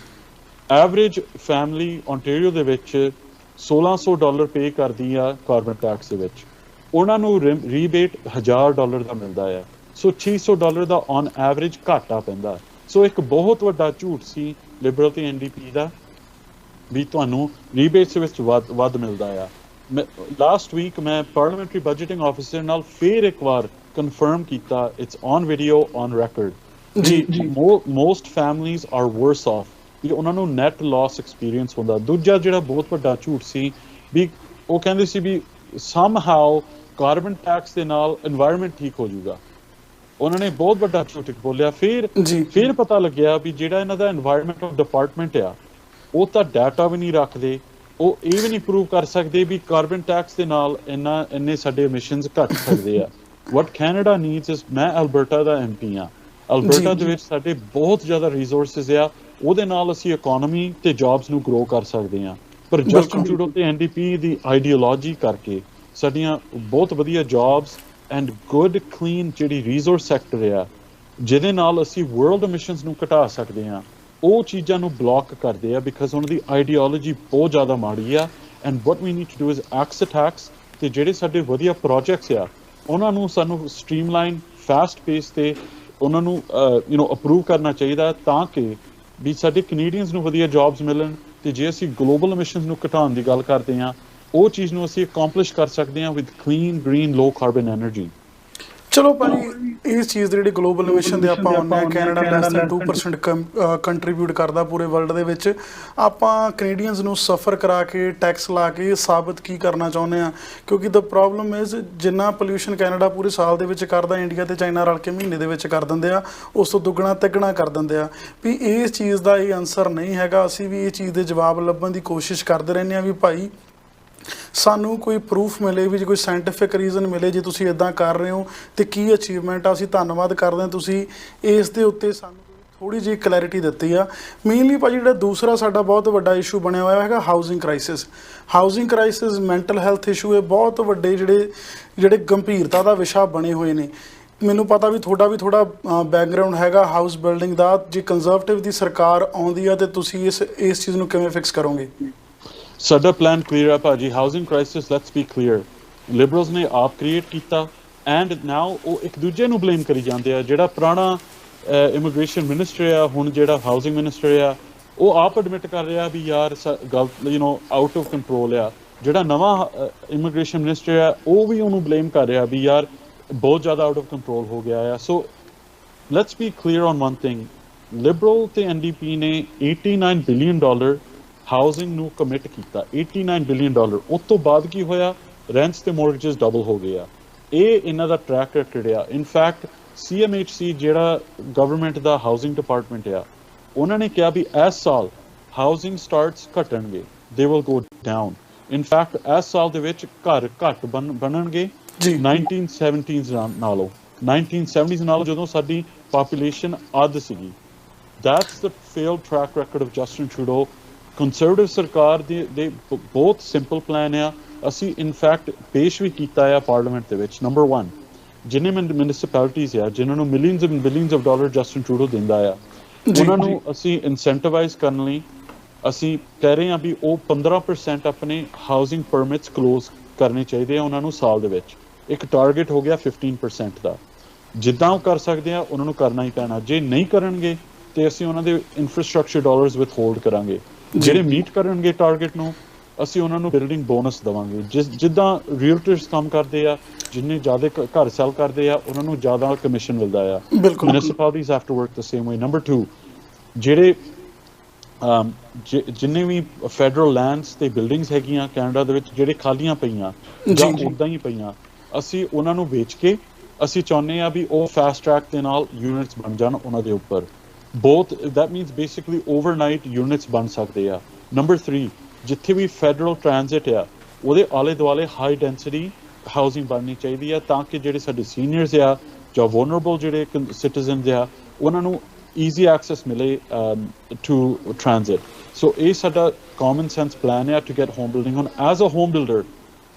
ਐਵਰੇਜ ਫੈਮਿਲੀ ontario ਦੇ ਵਿੱਚ 1600 ਡਾਲਰ ਪੇ ਕਰਦੀ ਆ ਕਾਰਬਨ ਟੈਕਸ ਦੇ ਵਿੱਚ। ਉਹਨਾਂ ਨੂੰ ਰੀਬੇਟ 1000 ਡਾਲਰ ਦਾ ਮਿਲਦਾ ਆ। ਸੋ 600 ਡਾਲਰ ਦਾ ਔਨ ਐਵਰੇਜ ਘਾਟਾ ਪੈਂਦਾ। ਸੋ ਇੱਕ ਬਹੁਤ ਵੱਡਾ ਝੂਠ ਸੀ ਲਿਬਰਲ ਤੇ ਐਨਡੀਪੀ ਦਾ। ਵੀ ਤੁਹਾਨੂੰ ਰੀਬੇਟਸ ਵਿੱਚ ਵੱਧ ਮਿਲਦਾ ਆ। ਲਾਸਟ ਵੀਕ ਮੈਂ ਪਾਰਲੀਮੈਂਟਰੀ ਬਜਟਿੰਗ ਆਫੀਸਰ ਨਾਲ ਫੇਰ ਇੱਕ ਵਾਰ ਕਨਫਰਮ ਕੀਤਾ it's on video on record ਜੀ most families are worse off ਵੀ ਉਹਨਾਂ ਨੂੰ ਨੈਟ ਲਾਸ ਐਕਸਪੀਰੀਅੰਸ ਹੁੰਦਾ। ਦੂਜਾ ਜਿਹੜਾ ਬਹੁਤ ਵੱਡਾ ਝੂਠ ਸੀ ਵੀ ਉਹ ਕਹਿੰਦੇ ਸੀ ਵੀ ਸਮ ਹਾਊ ਕਾਰਬਨ ਟੈਕਸ ਦੇ ਨਾਲ এনवायरमेंट ਠੀਕ ਹੋ ਜਾਊਗਾ। ਉਹਨਾਂ ਨੇ ਬਹੁਤ ਵੱਡਾ ਝੂਠ ਬੋਲਿਆ। ਫਿਰ ਫਿਰ ਪਤਾ ਲੱਗਿਆ ਵੀ ਜਿਹੜਾ ਇਹਨਾਂ ਦਾ এনवायरमेंट ਆਫ ਡਿਪਾਰਟਮੈਂਟ ਆ ਉਹ ਤਾਂ ਡਾਟਾ ਵੀ ਨਹੀਂ ਰੱਖਦੇ। ਉਹ ਇਹ ਵੀ ਨਹੀਂ ਪ੍ਰੂਵ ਕਰ ਸਕਦੇ ਵੀ ਕਾਰਬਨ ਟੈਕਸ ਦੇ ਨਾਲ ਇੰਨਾ ਇੰਨੇ ਸਾਡੇ ਐਮਿਸ਼ਨਸ ਘਟ ਸਕਦੇ ਆ। ਵਾਟ ਕੈਨੇਡਾ ਨੀਡਸ ਇਜ਼ ਮੈਂ ਅਲਬਰਟਾ ਦਾ ਐਮਪੀ ਆ ਅਲਬਰਟਾ ਦੇ ਵਿੱਚ ਸਾਡੇ ਬਹੁਤ ਜ਼ਿਆਦਾ ਰਿਸੋਰਸਸ ਆ। ਉਹਦੇ ਨਾਲ ਅਸੀਂ ਇਕਨੋਮੀ ਤੇ ਜੌਬਸ ਨੂੰ ਗਰੋ ਕਰ ਸਕਦੇ ਆ ਪਰ ਜਸਟਨ। ਟਰੂਡੋ ਤੇ ਐਨਡੀਪੀ ਦੀ ਆਈਡੀਓਲੋਜੀ ਕਰਕੇ ਸਾਡੀਆਂ ਬਹੁਤ ਵਧੀਆ ਜੌਬਸ ਐਂਡ ਗੁੱਡ ਕਲੀਨ ਜਿਹੜੀ ਰਿਸੋਰਸ ਸੈਕਟਰ ਆ ਜਿਹਦੇ ਨਾਲ ਅਸੀਂ ਵਰਲਡ ਐਮਿਸ਼ਨਸ ਨੂੰ ਘਟਾ ਸਕਦੇ ਆ ਉਹ ਚੀਜ਼ਾਂ ਨੂੰ ਬਲੌਕ ਕਰਦੇ ਆ ਬਿਕਾਜ਼ ਉਹਨਾਂ ਦੀ ਆਈਡੀਓਲੋਜੀ ਬਹੁਤ ਜ਼ਿਆਦਾ ਮਾੜੀ ਆ and what we need to do is axe a tax ਤੇ ਜਿਹੜੇ ਸਾਡੇ ਵਧੀਆ ਪ੍ਰੋਜੈਕਟਸ ਆ, ਉਹਨਾਂ ਨੂੰ ਸਾਨੂੰ ਸਟ੍ਰੀਮਲਾਈਨ ਫਾਸਟ ਪੇਸ ਤੇ ਉਹਨਾਂ ਨੂੰ ਯੂ نو ਅਪਰੂਵ ਕਰਨਾ ਚਾਹੀਦਾ ਤਾਂ ਕਿ ਵੀ ਸਾਡੇ ਕੈਨੇਡੀਅਨਸ ਨੂੰ ਵਧੀਆ ਜੌਬਸ ਮਿਲਣ ਤੇ ਜੇ ਅਸੀਂ ਗਲੋਬਲ ਐਮਿਸ਼ਨਸ ਨੂੰ ਘਟਾਉਣ ਦੀ ਗੱਲ ਕਰਦੇ ਆ ਉਹ ਚੀਜ਼ ਨੂੰ ਅਸੀਂ ਅਕੰਪਲਿਸ਼ ਕਰ ਸਕਦੇ ਆ with clean green low carbon energy ਚਲੋ ਭਾਜੀ ਇਸ ਚੀਜ਼ ਦੀ ਜਿਹੜੀ ਗਲੋਬਲ ਇਨੋਵੇਸ਼ਨ ਦੇ ਆਪਾਂ ਆਉਂਦੇ ਆ ਕੈਨੇਡਾ ਲੈਸ ਦੈਨ 2% ਕੰਟਰੀਬਿਊਟ ਕਰਦਾ ਪੂਰੇ ਵਰਲਡ ਦੇ ਵਿੱਚ। ਆਪਾਂ ਕੈਨੇਡੀਅਨਸ ਨੂੰ ਸਫਰ ਕਰਾ ਕੇ ਟੈਕਸ ਲਾ ਕੇ ਸਾਬਤ ਕੀ ਕਰਨਾ ਚਾਹੁੰਦੇ ਆ? ਕਿਉਂਕਿ ਦ ਪ੍ਰੋਬਲਮ ਇਜ਼ ਜਿੰਨਾ ਪੋਲੂਸ਼ਨ ਕੈਨੇਡਾ ਪੂਰੇ ਸਾਲ ਦੇ ਵਿੱਚ ਕਰਦਾ ਇੰਡੀਆ ਤੇ ਚਾਈਨਾ ਰਲ ਕੇ ਮਹੀਨੇ ਦੇ ਵਿੱਚ ਕਰ ਦਿੰਦੇ ਆ ਉਸ ਤੋਂ ਦੁੱਗਣਾ ਤਿੱਗਣਾ ਕਰ ਦਿੰਦੇ ਆ। ਵੀ ਇਸ ਚੀਜ਼ ਦਾ ਇਹ ਆਨਸਰ ਨਹੀਂ ਹੈਗਾ। ਅਸੀਂ ਵੀ ਇਹ ਚੀਜ਼ ਦੇ ਜਵਾਬ ਲੱਭਣ ਦੀ ਕੋਸ਼ਿਸ਼ ਕਰਦੇ ਰਹਿੰਦੇ ਆ ਵੀ ਭਾਈ ਸਾਨੂੰ ਕੋਈ ਪ੍ਰੂਫ ਮਿਲੇ ਵੀ ਜੇ ਕੋਈ ਸਾਇੰਟੀਫਿਕ ਰੀਜ਼ਨ ਮਿਲੇ ਜੇ ਤੁਸੀਂ ਇਦਾਂ ਕਰ ਰਹੇ ਹੋ, ਤੇ ਕੀ ਅਚੀਵਮੈਂਟ ਆ? ਅਸੀਂ ਧੰਨਵਾਦ ਕਰਦੇ ਹਾਂ ਤੁਸੀਂ। ਇਸ ਦੇ ਉੱਤੇ ਸਾਨੂੰ ਥੋੜੀ ਜਿਹੀ ਕਲੈਰਿਟੀ ਦਿੱਤੀ ਆ। ਮੇਨਲੀ ਭਾਜੀ ਜਿਹੜਾ ਦੂਸਰਾ ਸਾਡਾ ਬਹੁਤ ਵੱਡਾ ਇਸ਼ੂ ਬਣਿਆ ਹੋਇਆ ਹੈਗਾ housing crisis housing crisis mental health issue ਇਹ ਬਹੁਤ ਵੱਡੇ ਜਿਹੜੇ ਜਿਹੜੇ ਗੰਭੀਰਤਾ ਦਾ ਵਿਸ਼ਾ ਬਣੇ ਹੋਏ ਨੇ। ਮੈਨੂੰ ਪਤਾ ਵੀ ਤੁਹਾਡਾ ਵੀ ਥੋੜਾ ਬੈਕਗ੍ਰਾਉਂਡ ਹੈਗਾ ਹਾਊਸ ਬਿਲਡਿੰਗ ਦਾ। ਜੇ ਕੰਜ਼ਰਵੇਟਿਵ ਦੀ ਸਰਕਾਰ ਆਉਂਦੀ ਆ ਤੇ ਤੁਸੀਂ ਇਸ ਇਸ ਚੀਜ਼ ਨੂੰ ਕਿਵੇਂ ਫਿਕਸ ਕਰੋਗੇ? ਸਾਡਾ ਪਲਾਨ ਕਲੀਅਰ ਆ ਭਾਜੀ housing crisis let's be clear Liberals ਨੇ ਆਪ ਕ੍ਰੀਏਟ ਕੀਤਾ ਐਂਡ ਨਾਓ ਉਹ ਇੱਕ ਦੂਜੇ ਨੂੰ ਬਲੇਮ ਕਰੀ ਜਾਂਦੇ ਆ, ਜਿਹੜਾ ਪੁਰਾਣਾ ਇਮੀਗ੍ਰੇਸ਼ਨ ਮਿਨਿਸਟਰ ਆ, ਹੁਣ ਜਿਹੜਾ ਹਾਊਸਿੰਗ ਮਿਨਿਸਟਰ ਆ, ਉਹ ਆਪ ਐਡਮਿਟ ਕਰ ਰਿਹਾ ਵੀ ਯਾਰ you know out of control ਆ। ਜਿਹੜਾ ਨਵਾਂ ਇਮੀਗ੍ਰੇਸ਼ਨ ਮਿਨਿਸਟਰ ਆ, ਉਹ ਵੀ ਉਹਨੂੰ ਬਲੇਮ ਕਰ ਰਿਹਾ ਵੀ ਯਾਰ ਬਹੁਤ ਜ਼ਿਆਦਾ ਆਊਟ ਆਫ ਕੰਟਰੋਲ ਹੋ ਗਿਆ ਆ। So let's be clear on one thing Liberal ਤੇ ਐਨਡੀਪੀ ਨੇ 89 ਬਿਲੀਅਨ ਡਾਲਰ ਹਾਊਸਿੰਗ ਨੂੰ ਕਮਿਟ ਕੀਤਾ 89 ਬਿਲੀਅਨ ਡਾਲਰ ਉਸ ਤੋਂ ਬਾਅਦ ਕੀ ਹੋਇਆ? ਰੈਂਟਸ ਤੇ ਮੌਰਗੇजेस ਡਬਲ ਹੋ ਗਏ ਆ। ਇਹ ਇਹਨਾਂ ਦਾ ਟਰੈਕ ਰੈਕੋਰਡ ਆ। ਇਨ ਫੈਕਟ ਸੀਐਮਐਚਸੀ ਜਿਹੜਾ ਗਵਰਨਮੈਂਟ ਦਾ ਹਾਊਸਿੰਗ ਡਿਪਾਰਟਮੈਂਟ ਆ ਉਹਨਾਂ ਨੇ ਕਿਹਾ ਵੀ ਇਸ ਸਾਲ housing starts ਘਟਣਗੇ। They will go down in fact ਇਸ ਸਾਲ ਦੇ ਵਿੱਚ ਘਰ ਘੱਟ ਬਣ- ਬਣਨਗੇ। ਜੀ। 1970s ਨਾਲ- ਨਾਲੋਂ। 1970s ਨਾਲੋਂ ਜਦੋਂ ਸਾਡੀ ਪਾਪੂਲੇਸ਼ਨ ਅੱਧ ਸੀਗੀ। That's the failed track record of Justin Trudeau Conservative ਸਰਕਾਰ ਦੇ ਦੇ ਬਹੁਤ ਸਿੰਪਲ ਪਲਾਨ ਆ। ਅਸੀਂ ਇਨ ਫੈਕਟ ਪੇਸ਼ ਵੀ ਕੀਤਾ ਆ ਪਾਰਲੀਮੈਂਟ ਦੇ ਵਿੱਚ ਨੰਬਰ 1 ਜਿੰਨੇ ਮਿਊਨਿਸਪੈਲਿਟੀਜ਼ ਆ ਜਿਨ੍ਹਾਂ ਨੂੰ millions and billions of dollar Justin Trudeau ਦਿੰਦਾ ਆ ਉਹਨਾਂ ਨੂੰ ਅਸੀਂ ਇਨਸੈਂਟੀਵਾਈਜ਼ ਕਰਨ ਲਈ ਅਸੀਂ ਕਹਿ ਰਹੇ ਹਾਂ ਵੀ ਉਹ 15% ਆਪਣੇ ਹਾਊਸਿੰਗ ਪਰਮਿਟਸ ਕਲੋਜ਼ ਕਰਨੇ ਚਾਹੀਦੇ ਆ ਉਹਨਾਂ ਨੂੰ ਸਾਲ ਦੇ ਵਿੱਚ। ਇੱਕ ਟਾਰਗੇਟ ਹੋ ਗਿਆ 15% ਦਾ। ਜਿੱਦਾਂ ਉਹ ਕਰ ਸਕਦੇ ਆ ਉਹਨਾਂ ਨੂੰ ਕਰਨਾ ਹੀ ਪੈਣਾ। ਜੇ ਨਹੀਂ ਕਰਨਗੇ ਤੇ ਅਸੀਂ ਉਹਨਾਂ ਦੇ ਇਨਫਰਾਸਟ੍ਰਕਚਰ ਡਾਲਰਸ ਵਿਥਹੋਲਡ ਕਰਾਂਗੇ। ਜਿਹੜੇ ਮੀਟ ਕਰਨਗੇ ਟਾਰਗੇਟ ਨੂੰ ਅਸੀਂ ਉਹਨਾਂ ਨੂੰ ਬਿਲਡਿੰਗ ਬੋਨਸ ਦਵਾਂਗੇ। ਜਿਸ ਜਿੱਦਾਂ ਰੀਅਲਟਰਸ ਕੰਮ ਕਰਦੇ ਆ ਜਿੰਨੇ ਜ਼ਿਆਦਾ ਘਰ ਸੈਲ ਕਰਦੇ ਆ ਉਹਨਾਂ ਨੂੰ ਜ਼ਿਆਦਾ ਕਮਿਸ਼ਨ ਮਿਲਦਾ ਆ। municipalities have to work the same way. Number 2 ਜਿਹੜੇ ਜਿੰਨੇ ਵੀ ਫੈਡਰਲ ਲੈਂਡਸ ਤੇ ਬਿਲਡਿੰਗਸ ਹੈਗੀਆਂ ਕੈਨੇਡਾ ਦੇ ਵਿੱਚ ਜਿਹੜੇ ਖਾਲੀਆਂ ਪਈਆਂ ਜੀ। ਉਦਾਂ ਹੀ ਪਈਆਂ ਅਸੀਂ ਉਹਨਾਂ ਨੂੰ ਵੇਚ ਕੇ ਅਸੀਂ ਚਾਹੁੰਦੇ ਆ ਵੀ ਉਹ ਫਾਸਟ ਟਰੈਕ ਦੇ ਨਾਲ ਯੂਨਿਟਸ ਬਣ ਜਾਣ ਉਹਨਾਂ ਦੇ ਉੱਪਰ। Both that means basically overnight units ਬਣ ਸਕਦੇ ਆ ਨੰਬਰ 3 ਜਿੱਥੇ ਵੀ ਫੈਡਰਲ ਟ੍ਰਾਂਜ਼ਿਟ ਆ ਉਹਦੇ ਆਲੇ ਦੁਆਲੇ ਹਾਈ ਡੈਂਸਿਟੀ ਹਾਊਸਿੰਗ ਬਣਨੀ ਚਾਹੀਦੀ ਆ ਤਾਂ ਕਿ ਜਿਹੜੇ ਸਾਡੇ ਸੀਨੀਅਰਸ ਆ ਜਾਂ ਵਨਰੇਬਲ ਜਿਹੜੇ ਸਿਟੀਜ਼ਨਸ ਆ ਉਹਨਾਂ ਨੂੰ ਈਜ਼ੀ ਐਕਸੈਸ ਮਿਲੇ ਟੂ ਟ੍ਰਾਂਜ਼ਿਟ ਸੋ ਇਹ ਸਾਡਾ ਕਾਮਨ ਸੈਂਸ ਪਲਾਨ ਹੈ to get home building on as a home builder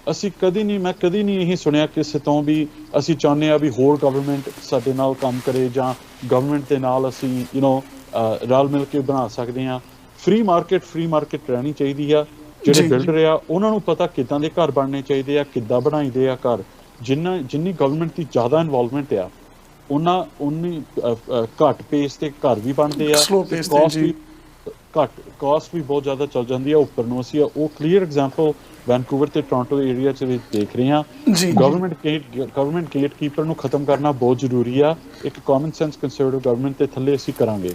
ਅਸੀਂ ਕਦੀ ਨਹੀਂ ਮੈਂ ਕਦੀ ਨਹੀਂ ਇਹ ਸੁਣਿਆ ਕਿਸੇ ਤੋਂ ਵੀ ਅਸੀਂ ਚਾਹੁੰਦੇ ਆ ਵੀ ਹੋਰ ਗਵਰਨਮੈਂਟ ਸਾਡੇ ਨਾਲ ਕੰਮ ਕਰੇ ਜਾਂ ਗਵਰਨਮੈਂਟ ਦੇ ਨਾਲ ਅਸੀਂ ਯੂ نو ਰਲ ਮਿਲ ਕੇ ਬਣਾ ਸਕਦੇ ਆ ਫ੍ਰੀ ਮਾਰਕੀਟ ਫ੍ਰੀ ਮਾਰਕੀਟ ਰਹਿਣੀ ਚਾਹੀਦੀ ਆ ਜਿਹੜੇ। ਬਿਲਡਰ ਆ ਉਹਨਾਂ ਨੂੰ ਪਤਾ ਕਿੱਦਾਂ ਦੇ ਘਰ ਬਣਨੇ ਚਾਹੀਦੇ ਆ ਕਿੱਦਾਂ ਬਣਾਈਦੇ ਆ ਘਰ ਜਿੰਨਾ ਜਿੰਨੀ ਗਵਰਨਮੈਂਟ ਦੀ ਜ਼ਿਆਦਾ ਇਨਵੋਲਵਮੈਂਟ ਆ ਉਹਨਾਂ ਉਨੀ ਘੱਟ ਪੇਸ ਤੇ ਘਰ ਵੀ ਬਣਦੇ ਆ Slow pace ਤੇ, ਜੀ। ਘੱਟ ਕਾਸਟ ਵੀ ਬਹੁਤ ਜ਼ਿਆਦਾ ਚੱਲ ਜਾਂਦੀ ਆ ਉੱਪਰ ਨੂੰ। ਅਸੀਂ ਉਹ ਕਲੀਅਰ ਐਗਜ਼ਾਮਪਲ ਵੈਨਕੂਵਰ ਤੇ ਟੋਰਾਂਟੋ ਏਰੀਆ 'ਚ ਵੀ ਦੇਖ ਰਹੇ ਹਾਂ। Government gate government gatekeeper ਨੂੰ ਖਤਮ ਕਰਨਾ ਬਹੁਤ ਜ਼ਰੂਰੀ ਆ। ਇੱਕ ਕਾਮਨ ਸੈਂਸ ਕੰਸਰਵੇਟਿਵ ਗਵਰਨਮੈਂਟ ਦੇ ਥੱਲੇ ਅਸੀਂ ਕਰਾਂਗੇ।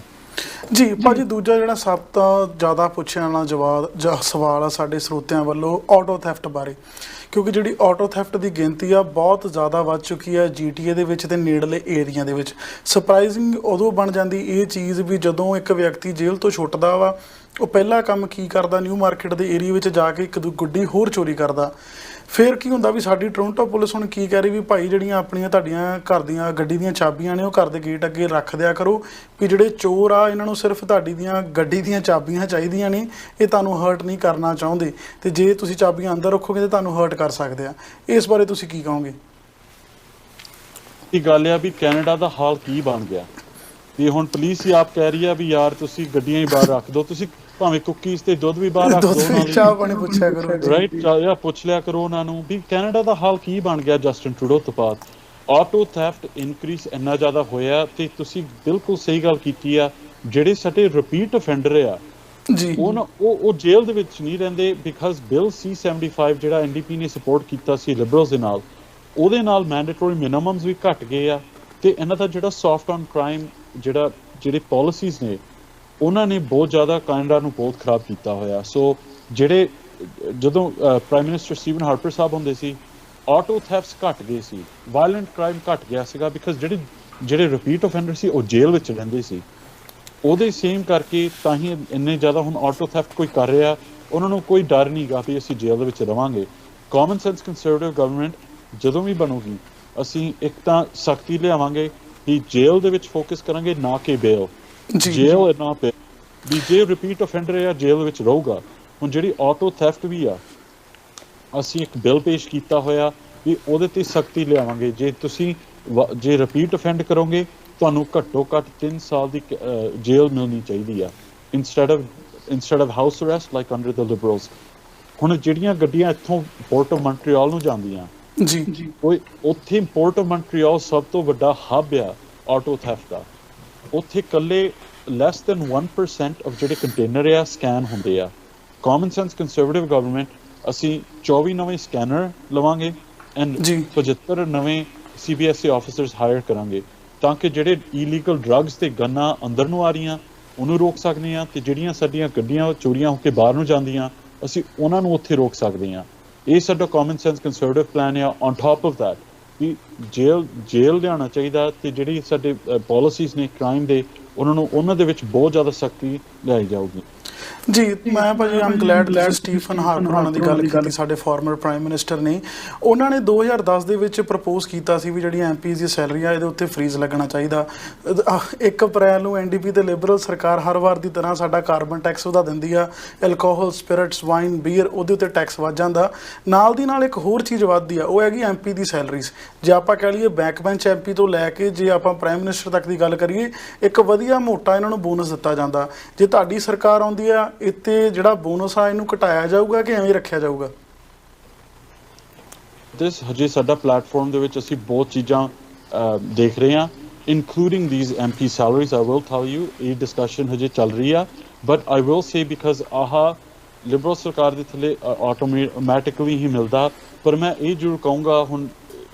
ਜੀ, ਭਾਜੀ ਦੂਜਾ ਜਿਹੜਾ ਸਭ ਤੋਂ ਜ਼ਿਆਦਾ ਪੁੱਛਿਆ ਵਾਲਾ ਜਵਾਬ, ਜਾਂ ਸਵਾਲ ਆ ਸਾਡੇ ਸਰੋਤਿਆਂ ਵੱਲੋਂ ਆਟੋ ਥੈਫਟ ਬਾਰੇ। ਕਿਉਂਕਿ ਜਿਹੜੀ ਆਟੋ ਥੈਫਟ ਦੀ ਗਿਣਤੀ ਆ, ਬਹੁਤ ਜ਼ਿਆਦਾ ਵੱਧ ਚੁੱਕੀ ਹੈ ਜੀਟੀਏ ਦੇ ਵਿੱਚ ਤੇ ਨੇੜਲੇ ਏਰੀਆ ਦੇ ਵਿੱਚ। ਸਰਪ੍ਰਾਈਜ਼ਿੰਗ ਉਦੋਂ ਬਣ ਜਾਂਦੀ ਇਹ ਚੀਜ਼ ਵੀ ਜਦੋਂ ਇੱਕ ਵਿਅਕਤੀ ਜੇਲ੍ਹ ਤੋਂ ਛੁੱਟਦਾ ਵਾ, ਉਹ ਪਹਿਲਾ ਕੰਮ ਕੀ ਕਰਦਾ ਨਿਊ ਮਾਰਕੀਟ ਦੇ ਏਰੀਆ ਵਿੱਚ ਜਾ ਕੇ ਇੱਕ ਦੂ, ਗੁੱਡੀ ਹੋਰ ਚੋਰੀ ਕਰਦਾ। ਫਿਰ ਕੀ ਹੁੰਦਾ ਵੀ ਸਾਡੀ ਟੋਰਾਂਟੋ ਪੁਲਿਸ ਹੁਣ ਕੀ ਕਹਿ ਰਹੀ ਵੀ ਭਾਈ ਜਿਹੜੀਆਂ ਆਪਣੀਆਂ ਤੁਹਾਡੀਆਂ ਘਰ ਦੀਆਂ ਗੱਡੀ ਦੀਆਂ ਚਾਬੀਆਂ ਨੇ ਉਹ ਘਰ ਦੇ ਗੇਟ ਅੱਗੇ ਰੱਖ ਦਿਆ ਕਰੋ, ਵੀ ਜਿਹੜੇ ਚੋਰ ਆ, ਇਹਨਾਂ ਨੂੰ ਸਿਰਫ ਤੁਹਾਡੀ ਦੀਆਂ ਗੱਡੀ ਦੀਆਂ ਚਾਬੀਆਂ ਚਾਹੀਦੀਆਂ ਨੇ, ਇਹ ਤੁਹਾਨੂੰ ਹਰਟ ਨਹੀਂ ਕਰਨਾ ਚਾਹੁੰਦੇ। ਤੇ ਜੇ ਤੁਸੀਂ ਚਾਬੀਆਂ ਅੰਦਰ ਰੱਖੋਗੇ ਤਾਂ ਤੁਹਾਨੂੰ ਹਰਟ ਕਰ ਸਕਦੇ ਆ। ਇਸ ਬਾਰੇ ਤੁਸੀਂ ਕੀ ਕਹੋਗੇ? ਇਹ ਗੱਲ ਆ ਵੀ ਕੈਨੇਡਾ ਦਾ ਹਾਲ ਕੀ ਬਣ ਗਿਆ? ਵੀ ਹੁਣ ਪੁਲਿਸ ਹੀ ਆਪ ਕਹਿ ਰਹੀ ਆ ਵੀ ਯਾਰ ਤੁਸੀਂ ਗੱਡੀਆਂ ਹੀ ਬਾਹਰ ਰੱਖ ਦਿਓ, ਤੁਸੀਂ ਭਾਵੇਂ ਕੁੱਕੀਜ਼ ਤੇ ਦੁੱਧ ਵੀ ਬਾਹਰ <laughs> ਰੱਖ ਦੁੱਧ ਦਿਓ ਵਿੱਚ ਚਾਹ ਪਾਣੀ ਪੁੱਛਿਆ ਕਰੋ। ਰਾਈਟ ਜਾਂ ਪੁੱਛ ਲਿਆ ਕਰੋ ਉਹਨਾਂ ਨੂੰ ਵੀ ਕੈਨੇਡਾ ਦਾ ਹਾਲ ਕੀ ਬਣ ਗਿਆ ਜਸਟਿਨ ਟਰੂਡੋ ਤੋਂ ਬਾਅਦ? ਆਟੋ ਥੈਫਟ ਇਨਕਰੀਸ ਇੰਨਾ ਜ਼ਿਆਦਾ ਹੋਇਆ ਤੇ ਤੁਸੀਂ ਬਿਲਕੁਲ ਸਹੀ ਗੱਲ ਕੀਤੀ ਆ ਜਿਹੜੇ ਸਾਡੇ ਰਿਪੀਟ ਅਫੈਂਡਰ ਆ ਜੀ। ਉਹ ਉਹ ਜੇਲ੍ਹ ਦੇ ਵਿੱਚ ਨਹੀਂ ਰਹਿੰਦੇ ਬਿਕਾਜ਼ ਬਿਲ C75 ਜਿਹੜਾ ਐਨਡੀਪੀ ਨੇ ਸਪੋਰਟ ਕੀਤਾ ਸੀ ਲਿਬਰਲਸ ਦੇ ਨਾਲ ਉਹਦੇ ਨਾਲ ਮੈਂਡੇਟਰੀ ਮਿਨੀਮਮਸ ਵੀ ਘਟ ਗਏ ਆ ਤੇ ਇਹਨਾਂ ਦਾ ਜਿਹੜਾ ਸੌਫਟ ਔਨ ਕ੍ਰਾਈਮ ਜਿਹੜਾ ਜਿਹੜੇ ਪਾਲਿਸੀਜ਼ ਨੇ ਉਹਨਾਂ ਨੇ ਬਹੁਤ ਜ਼ਿਆਦਾ ਕੈਨੇਡਾ ਨੂੰ ਬਹੁਤ ਖਰਾਬ ਕੀਤਾ ਹੋਇਆ। ਸੋ ਜਿਹੜੇ, ਜਦੋਂ prime minister Stephen Harper Sahib ਹੁੰਦੇ ਸੀ ਆਟੋ ਥੈਫਟਸ ਘਟ ਗਏ ਸੀ। ਵਾਇਲੈਂਟ ਕ੍ਰਾਈਮ ਘਟ ਗਿਆ ਸੀਗਾ ਬਿਕਾਜ਼ ਜਿਹੜੇ ਜਿਹੜੇ ਰਿਪੀਟ ਆਫੈਂਡਰ ਸੀ, ਉਹ ਜੇਲ੍ਹ ਵਿੱਚ ਰਹਿੰਦੇ ਸੀ। ਉਹਦੇ ਸੇਮ ਕਰਕੇ ਤਾਂ ਹੀ ਇੰਨੇ ਜ਼ਿਆਦਾ ਹੁਣ ਆਟੋ ਥੈਫਟ ਕੋਈ ਕਰ ਰਿਹਾ। ਉਹਨਾਂ ਨੂੰ ਕੋਈ ਡਰ ਨਹੀਂਗਾ ਵੀ ਅਸੀਂ ਜੇਲ੍ਹ ਦੇ ਵਿੱਚ ਰਵਾਂਗੇ। ਕਾਮਨ ਸੈਂਸ ਕੰਜ਼ਰਵੇਟਿਵ ਗਵਰਨਮੈਂਟ ਜਦੋਂ ਵੀ ਬਣੂਗੀ, ਅਸੀਂ ਇੱਕ ਤਾਂ ਸਖਤੀ ਲਿਆਵਾਂਗੇ ਕਿ ਜੇਲ੍ਹ ਦੇ ਵਿੱਚ ਫੋਕਸ ਕਰਾਂਗੇ, ਨਾ ਕਿ ਬੇਲ ਜੇਲ੍ਹ ਨਾ ਪੇ। ਵੀ ਜੇ ਰਿਪੀਟ ਆਫੈਂਡਰ ਹੈ ਜੇਲ੍ਹ ਵਿੱਚ ਰਹੂਗਾ। ਹੁਣ ਜਿਹੜੀ ਆਟੋ ਥੈਫਟ ਵੀ ਆ ਅਸੀਂ ਇੱਕ ਬਿੱਲ ਪੇਸ਼ ਕੀਤਾ ਹੋਇਆ ਵੀ ਉਹਦੇ ਤੇ ਸਖਤੀ ਲਿਆਵਾਂਗੇ। ਜੇ ਤੁਸੀਂ ਜੇ ਰਿਪੀਟ ਅਫੈਂਡ ਕਰੋਗੇ ਤੁਹਾਨੂੰ ਘੱਟੋ ਘੱਟ 3 ਸਾਲ ਦੀ ਜੇਲ੍ਹ ਮਿਲਣੀ ਚਾਹੀਦੀ ਆ। Instead of instead of house arrest like under the Liberals ਹੁਣ ਜਿਹੜੀਆਂ ਗੱਡੀਆਂ ਇੱਥੋਂ ਪੋਰਟ ਆਫ ਮੌਂਟਰੀਅਲ ਨੂੰ ਜਾਂਦੀਆਂ ਜੀ। ਕੋਈ ਉੱਥੇ ਪੋਰਟ ਆਫ ਮੌਂਟਰੀਅਲ ਸਭ ਤੋਂ ਵੱਡਾ ਹੱਬ ਆ ਆਟੋ ਥੈਫਟ ਦਾ। ਉੱਥੇ ਕੱਲੇ ਲੈਸ ਦੈਨ 1% ਆਫ ਜਿਹੜੇ ਕੰਟੇਨਰ ਆ ਸਕੈਨ ਹੁੰਦੇ ਆ। ਕਾਮਨ ਸੈਂਸ ਕੰਜ਼ਰਵੇਟਿਵ ਗਵਰਨਮੈਂਟ ਅਸੀਂ 24 ਨਵੇਂ ਸਕੈਨਰ ਲਵਾਂਗੇ ਐਂਡ ਜੀ। 75 ਨਵੇਂ ਸੀਬੀਐਸਈ ਆਫੀਸਰਸ ਹਾਇਰ ਕਰਾਂਗੇ ਤਾਂ ਕਿ ਜਿਹੜੇ ਇਲੀਗਲ ਡਰੱਗਸ ਤੇ ਗੰਨਾ ਅੰਦਰ ਨੂੰ ਆ ਰਹੀਆਂ ਉਹਨੂੰ ਰੋਕ ਸਕਦੇ ਆ ਤੇ ਜਿਹੜੀਆਂ ਸਾਡੀਆਂ ਗੱਡੀਆਂ ਚੋਰੀਆਂ ਹੋ ਕੇ ਬਾਹਰ ਨੂੰ ਜਾਂਦੀਆਂ ਅਸੀਂ ਉਹਨਾਂ ਨੂੰ ਉੱਥੇ ਰੋਕ ਸਕਦੇ ਆ ਇਹ ਸਾਡਾ ਕਾਮਨ ਸੈਂਸ ਕੰਜ਼ਰਵੇਟਿਵ ਪਲਾਨ ਆ। ਔਨ ਟਾਪ ਆਫ that ਵੀ ਜੇਲ ਜੇਲ ਲਿਆਉਣਾ ਚਾਹੀਦਾ ਤੇ ਜਿਹੜੀ ਸਾਡੇ ਪਾਲਿਸੀਜ਼ ਨੇ ਕ੍ਰਾਈਮ ਦੇ, ਉਹਨਾਂ ਨੂੰ, ਉਹਨਾਂ ਦੇ ਵਿੱਚ ਬਹੁਤ ਜ਼ਿਆਦਾ ਸਖਤੀ ਲਿਆਈ ਜਾਊਗੀ। ਜੀ, ਮੈਂ ਭਾਜੀ ਆਮ ਗਲੈਡ ਕਿ ਸਟੀਫਨ ਹਾਰਪਰ ਉਹਨਾਂ ਦੀ ਗੱਲ ਕੀਤੀ, ਸਾਡੇ ਫਾਰਮਰ ਪ੍ਰਾਈਮ ਮਿਨਿਸਟਰ ਨੇ। ਉਹਨਾਂ ਨੇ 2010 ਦੇ ਵਿੱਚ ਪ੍ਰਪੋਜ਼ ਕੀਤਾ ਸੀ ਵੀ ਜਿਹੜੀਆਂ ਐਮਪੀਜ਼ ਦੀ ਸੈਲਰੀ ਆ ਇਹਦੇ ਉੱਤੇ ਫ੍ਰੀਜ਼ ਲੱਗਣਾ ਚਾਹੀਦਾ। 1 ਅਪ੍ਰੈਲ ਨੂੰ ਐਨਡੀਪੀ ਤੇ ਲਿਬਰਲ ਸਰਕਾਰ ਹਰ ਵਾਰ ਦੀ ਤਰ੍ਹਾਂ ਸਾਡਾ ਕਾਰਬਨ ਟੈਕਸ ਵਧਾ ਦਿੰਦੀ ਆ। ਐਲਕੋਹਲ ਸਪਿਰਟਸ ਵਾਈਨ ਬੀਅਰ ਉਹਦੇ ਉੱਤੇ ਟੈਕਸ ਵੱਧ ਜਾਂਦਾ। ਨਾਲ ਦੀ ਨਾਲ ਇੱਕ ਹੋਰ ਚੀਜ਼ ਵੱਧਦੀ ਆ, ਉਹ ਹੈਗੀ ਐਮਪੀ ਦੀ ਸੈਲਰੀਜ਼ ਜੇ ਆਪਾਂ ਕਹਿ ਲਈਏ ਬੈਕ ਬੈਂਚ ਐਮਪੀ ਤੋਂ ਲੈ ਕੇ ਜੇ ਆਪਾਂ ਪ੍ਰਾਈਮ ਮਿਨਿਸਟਰ ਤੱਕ ਦੀ ਗੱਲ ਕਰੀਏ, ਇੱਕ ਵਧੀਆ ਮੋਟਾ ਇਹਨਾਂ ਨੂੰ ਬੋਨਸ ਦਿੱਤਾ ਜਾਂਦਾ। ਜੇ ਤੁਹਾਡੀ ਸਰਕਾਰ ਆਉਂਦੀ ਆ ਇੱਥੇ ਜਿਹੜਾ ਬੋਨਸ ਆ ਇਹਨੂੰ ਘਟਾਇਆ ਜਾਊਗਾ ਕਿ ਐਵੇਂ ਹੀ ਰੱਖਿਆ ਜਾਊਗਾ ਦਿਸ ਹਜੇ ਸਾਡਾ ਪਲੇਟਫਾਰਮ ਦੇ ਵਿੱਚ ਅਸੀਂ ਬਹੁਤ ਚੀਜ਼ਾਂ ਅਹ, ਦੇਖ ਰਹੇ ਹਾਂ including these MP salaries I will tell you ਇਹ ਡਿਸਕਸ਼ਨ ਹਜੇ ਚੱਲ ਰਹੀ ਆ but I will say because ਆਹ ਲਿਬਰਲ ਸਰਕਾਰ ਦੇ ਥੱਲੇ ਆਟੋਮੈਟਿਕਲੀ ਹੀ ਮਿਲਦਾ ਪਰ ਮੈਂ ਇਹ ਜ਼ਰੂਰ ਕਹੂੰਗਾ ਹੁਣ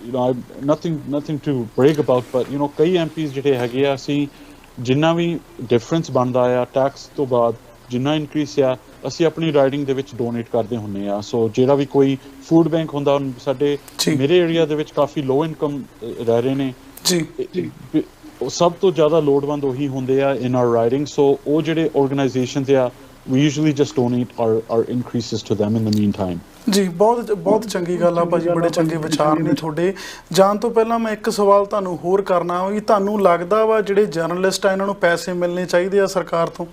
you know nothing nothing to break about but you know ਕਈ ਐਮਪੀਸ ਜਿਹੜੇ ਹੈਗੇ ਆ ਅਸੀਂ ਜਿੰਨਾ ਵੀ ਡਿਫਰੈਂਸ ਬਣਦਾ ਆ ਟੈਕਸ ਤੋਂ ਬਾਅਦ ਜਿੰਨਾ ਇਨਕਰੀਸ ਆ ਅਸੀਂ ਆਪਣੀ ਰਾਈਡਿੰਗ ਦੇ ਵਿੱਚ ਡੋਨੇਟ ਕਰਦੇ ਹੁੰਨੇ ਆ। ਸੋ ਜਿਹੜਾ ਵੀ ਕੋਈ ਫੂਡ ਬੈਂਕ ਹੁੰਦਾ ਸਾਡੇ। ਮੇਰੇ ਏਰੀਆ ਦੇ ਵਿੱਚ ਕਾਫੀ ਲੋ ਇਨਕਮ ਰਹਿ ਰਹੇ ਨੇ। ਜੀ। ਸਭ ਤੋਂ ਜ਼ਿਆਦਾ ਲੋੜਵੰਦ ਉਹੀ ਹੁੰਦੇ ਆ ਇਨ ਆਰ ਰਾਈਡਿੰਗ ਸੋ ਉਹ ਜਿਹੜੇ ਆਰਗੇਨਾਈਜੇਸ਼ਨਸ ਆ we usually just donate our our increases to them in the meantime ਜੀ ਬਹੁਤ ਬਹੁਤ ਚੰਗੀ ਗੱਲ ਆ ਭਾਜੀ ਬੜੇ ਚੰਗੇ ਵਿਚਾਰ ਨੇ ਤੁਹਾਡੇ। ਜਾਣ ਤੋਂ ਪਹਿਲਾਂ ਮੈਂ ਇੱਕ ਸਵਾਲ ਤੁਹਾਨੂੰ ਹੋਰ ਕਰਨਾ ਵੀ ਤੁਹਾਨੂੰ ਲੱਗਦਾ ਵਾ ਜਿਹੜੇ ਜਰਨਲਿਸਟ ਆ ਇਹਨਾਂ ਨੂੰ ਪੈਸੇ ਮਿਲਣੇ ਚਾਹੀਦੇ ਆ ਸਰਕਾਰ ਤੋਂ?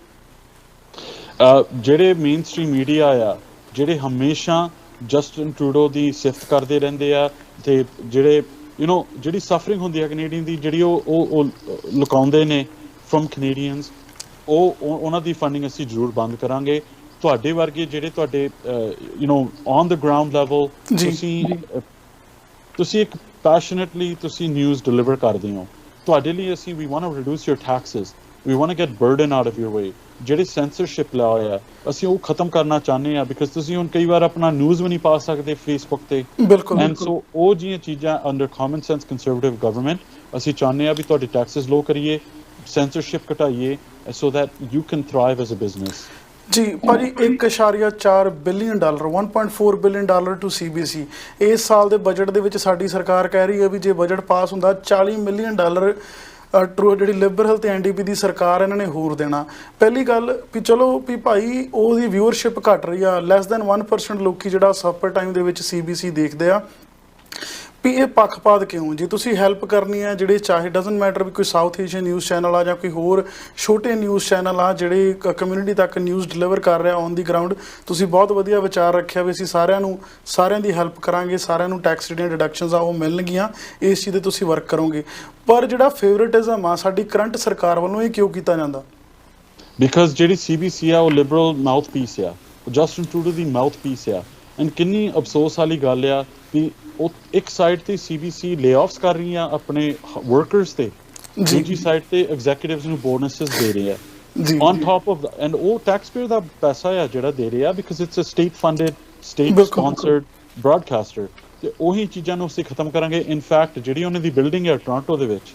ਜਿਹੜੇ ਮੇਨ ਸਟ੍ਰੀਮ ਮੀਡੀਆ ਆ ਜਿਹੜੇ ਹਮੇਸ਼ਾ ਜਸਟਨ ਟਰੂਡੋ ਦੀ ਸਿਫਤ ਕਰਦੇ ਰਹਿੰਦੇ ਆ ਤੇ ਜਿਹੜੇ ਯੂ نو ਜਿਹੜੀ ਸਫਰਿੰਗ ਹੁੰਦੀ ਆ ਕੈਨੇਡੀਅਨ ਦੀ ਜਿਹੜੀ ਉਹ ਉਹ ਉਹ ਲੁਕਾਉਂਦੇ ਨੇ ਫਰਮ ਕੈਨੇਡੀਅਨਸ ਉਹ ਉਹ- ਉਹਨਾਂ ਦੀ ਫੰਡਿੰਗ ਅਸੀਂ ਜ਼ਰੂਰ ਬੰਦ ਕਰਾਂਗੇ ਤੁਹਾਡੇ ਵਰਗੇ ਜਿਹੜੇ ਤੁਹਾਡੇ you know on the ground level ਜੀ, ਤੁਸੀਂ ਅਹ, ਤੁਸੀਂ ਇੱਕ ਪੈਸ਼ਨੇਟਲੀ ਤੁਸੀਂ ਨਿਊਜ਼ ਡਿਲੀਵਰ ਕਰਦੇ ਹੋ ਤੁਹਾਡੇ ਲਈ ਅਸੀਂ ਵੀ want to reduce your taxes we want to get burden out of your way ਜਿਹੜੇ ਸੈਂਸਰਸ਼ਿਪ ਲਾ ਹੋਇਆ ਅਸੀਂ ਉਹ ਖਤਮ ਕਰਨਾ ਚਾਹੁੰਦੇ ਆ ਬਿਕਾਜ਼ ਤੁਸੀਂ ਹੁਣ ਕਈ ਵਾਰ ਆਪਣਾ ਨਿਊਜ਼ ਵੀ ਨਹੀਂ ਪਾ ਸਕਦੇ ਫੇਸਬੁੱਕ ਤੇ। ਬਿਲਕੁਲ ਐਂਡ ਸੋ ਉਹ ਜੀਆਂ ਚੀਜ਼ਾਂ under common sense Conservative government ਅਸੀਂ ਚਾਹੁੰਦੇ ਆ ਵੀ ਤੁਹਾਡੇ ਟੈਕਸਸ ਲੋ ਕਰੀਏ censorship ਘਟਾਈਏ so that you can thrive as a business ਜੀ ਭਾਜੀ 1.4 billion dollar 1.4 billion dollar to CBC ਇਸ ਸਾਲ ਦੇ ਬਜਟ ਦੇ ਵਿੱਚ ਸਾਡੀ ਸਰਕਾਰ ਕਹਿ ਰਹੀ ਹੈ ਵੀ ਜੇ ਬਜਟ ਪਾਸ ਹੁੰਦਾ 40 ਮਿਲੀਅਨ ਡਾਲਰ ਟਰੂ ਜਿਹੜੀ ਲਿਬਰਲ ਤੇ ਐਨਡੀਪੀ ਦੀ ਸਰਕਾਰ ਇਹਨਾਂ ਨੇ ਹੋਰ ਦੇਣਾ। ਪਹਿਲੀ ਗੱਲ ਵੀ ਚਲੋ ਵੀ ਭਾਈ ਉਹਦੀ ਵਿਊਅਰਸ਼ਿਪ ਘਟ ਰਹੀ ਆ ਲੈਸ ਦੈਨ 1% ਲੋਕੀ ਜਿਹੜਾ ਸਫਰ ਟਾਈਮ ਦੇ ਵਿੱਚ ਸੀਬੀਸੀ ਦੇਖਦੇ ਆ। ਵੀ ਇਹ ਪੱਖਪਾਤ ਕਿਉਂ? ਜੇ ਤੁਸੀਂ ਹੈਲਪ ਕਰਨੀ ਹੈ ਜਿਹੜੇ ਚਾਹੇ ਡਸਨਟ ਮੈਟਰ ਵੀ ਕੋਈ ਸਾਊਥ ਏਸ਼ੀਅਨ ਨਿਊਜ਼ ਚੈਨਲ ਆ ਜਾਂ ਕੋਈ ਹੋਰ ਛੋਟੇ ਨਿਊਜ਼ ਚੈਨਲ ਆ ਜਿਹੜੇ ਕਮਿਊਨਿਟੀ ਤੱਕ ਨਿਊਜ਼ ਡਿਲੀਵਰ ਕਰ ਰਿਹਾ ਔਨ ਦੀ ਗਰਾਊਂਡ ਤੁਸੀਂ ਬਹੁਤ ਵਧੀਆ ਵਿਚਾਰ ਰੱਖਿਆ ਵੀ ਅਸੀਂ ਸਾਰਿਆਂ ਨੂੰ, ਸਾਰਿਆਂ ਦੀ ਹੈਲਪ ਕਰਾਂਗੇ, ਸਾਰਿਆਂ ਨੂੰ ਟੈਕਸ ਜਿਹੜੀਆਂ ਡਿਡਕਸ਼ਨਸ ਆ ਉਹ ਮਿਲਣਗੀਆਂ, ਇਸ ਚੀਜ਼ ਤੇ ਤੁਸੀਂ ਵਰਕ ਕਰੋਗੇ। ਪਰ ਜਿਹੜਾ ਫੇਵਰਿਟਿਜ਼ਮ ਆ, ਸਾਡੀ ਕਰੰਟ ਸਰਕਾਰ ਵੱਲੋਂ ਇਹ ਕਿਉਂ ਕੀਤਾ ਜਾਂਦਾ? ਬਿਕਾਜ਼ ਜਿਹੜੀ ਸੀਬੀਸੀ ਆ, ਉਹ ਲਿਬਰਲ ਮਾਊਥਪੀਸ ਆ। ਉਹ ਜਸਟਨ ਟਰੂਡੋ ਦੀ ਮਾਊਥਪੀਸ ਆ। ਐਂਡ ਕਿੰਨੀ ਅਫਸੋਸ ਵਾਲੀ ਗੱਲ ਆ ਕਿ ਉਹ ਇੱਕ ਸਾਈਡ ਤੇ ਸੀਬੀਸੀ ਲੇਆਫਸ ਕਰ ਰਹੀ ਆ ਆਪਣੇ ਵਰਕਰਸ ਤੇ। ਦੂਜੀ ਸਾਈਡ ਤੇ ਐਗਜ਼ੀਕਿਊਟਿਵਸ ਨੂੰ ਬੋਨਸਸ ਦੇ ਰਹੇ ਆ। ਜੀ top of that and ਉਹ taxpayer ਦਾ ਪੈਸਾ ਆ ਜਿਹੜਾ ਦੇ ਰਿਹਾ it's a state funded state ਬਿਲਕੁਲ, sponsored broadcaster ਤੇ ਉਹੀ ਚੀਜ਼ਾਂ ਨੂੰ ਅਸੀਂ ਖਤਮ ਕਰਾਂਗੇ। ਇਨਫੈਕਟ ਜਿਹੜੀ ਉਹਨਾਂ ਦੀ ਬਿਲਡਿੰਗ ਹੈ ਟੋਰਾਂਟੋ ਦੇ ਵਿੱਚ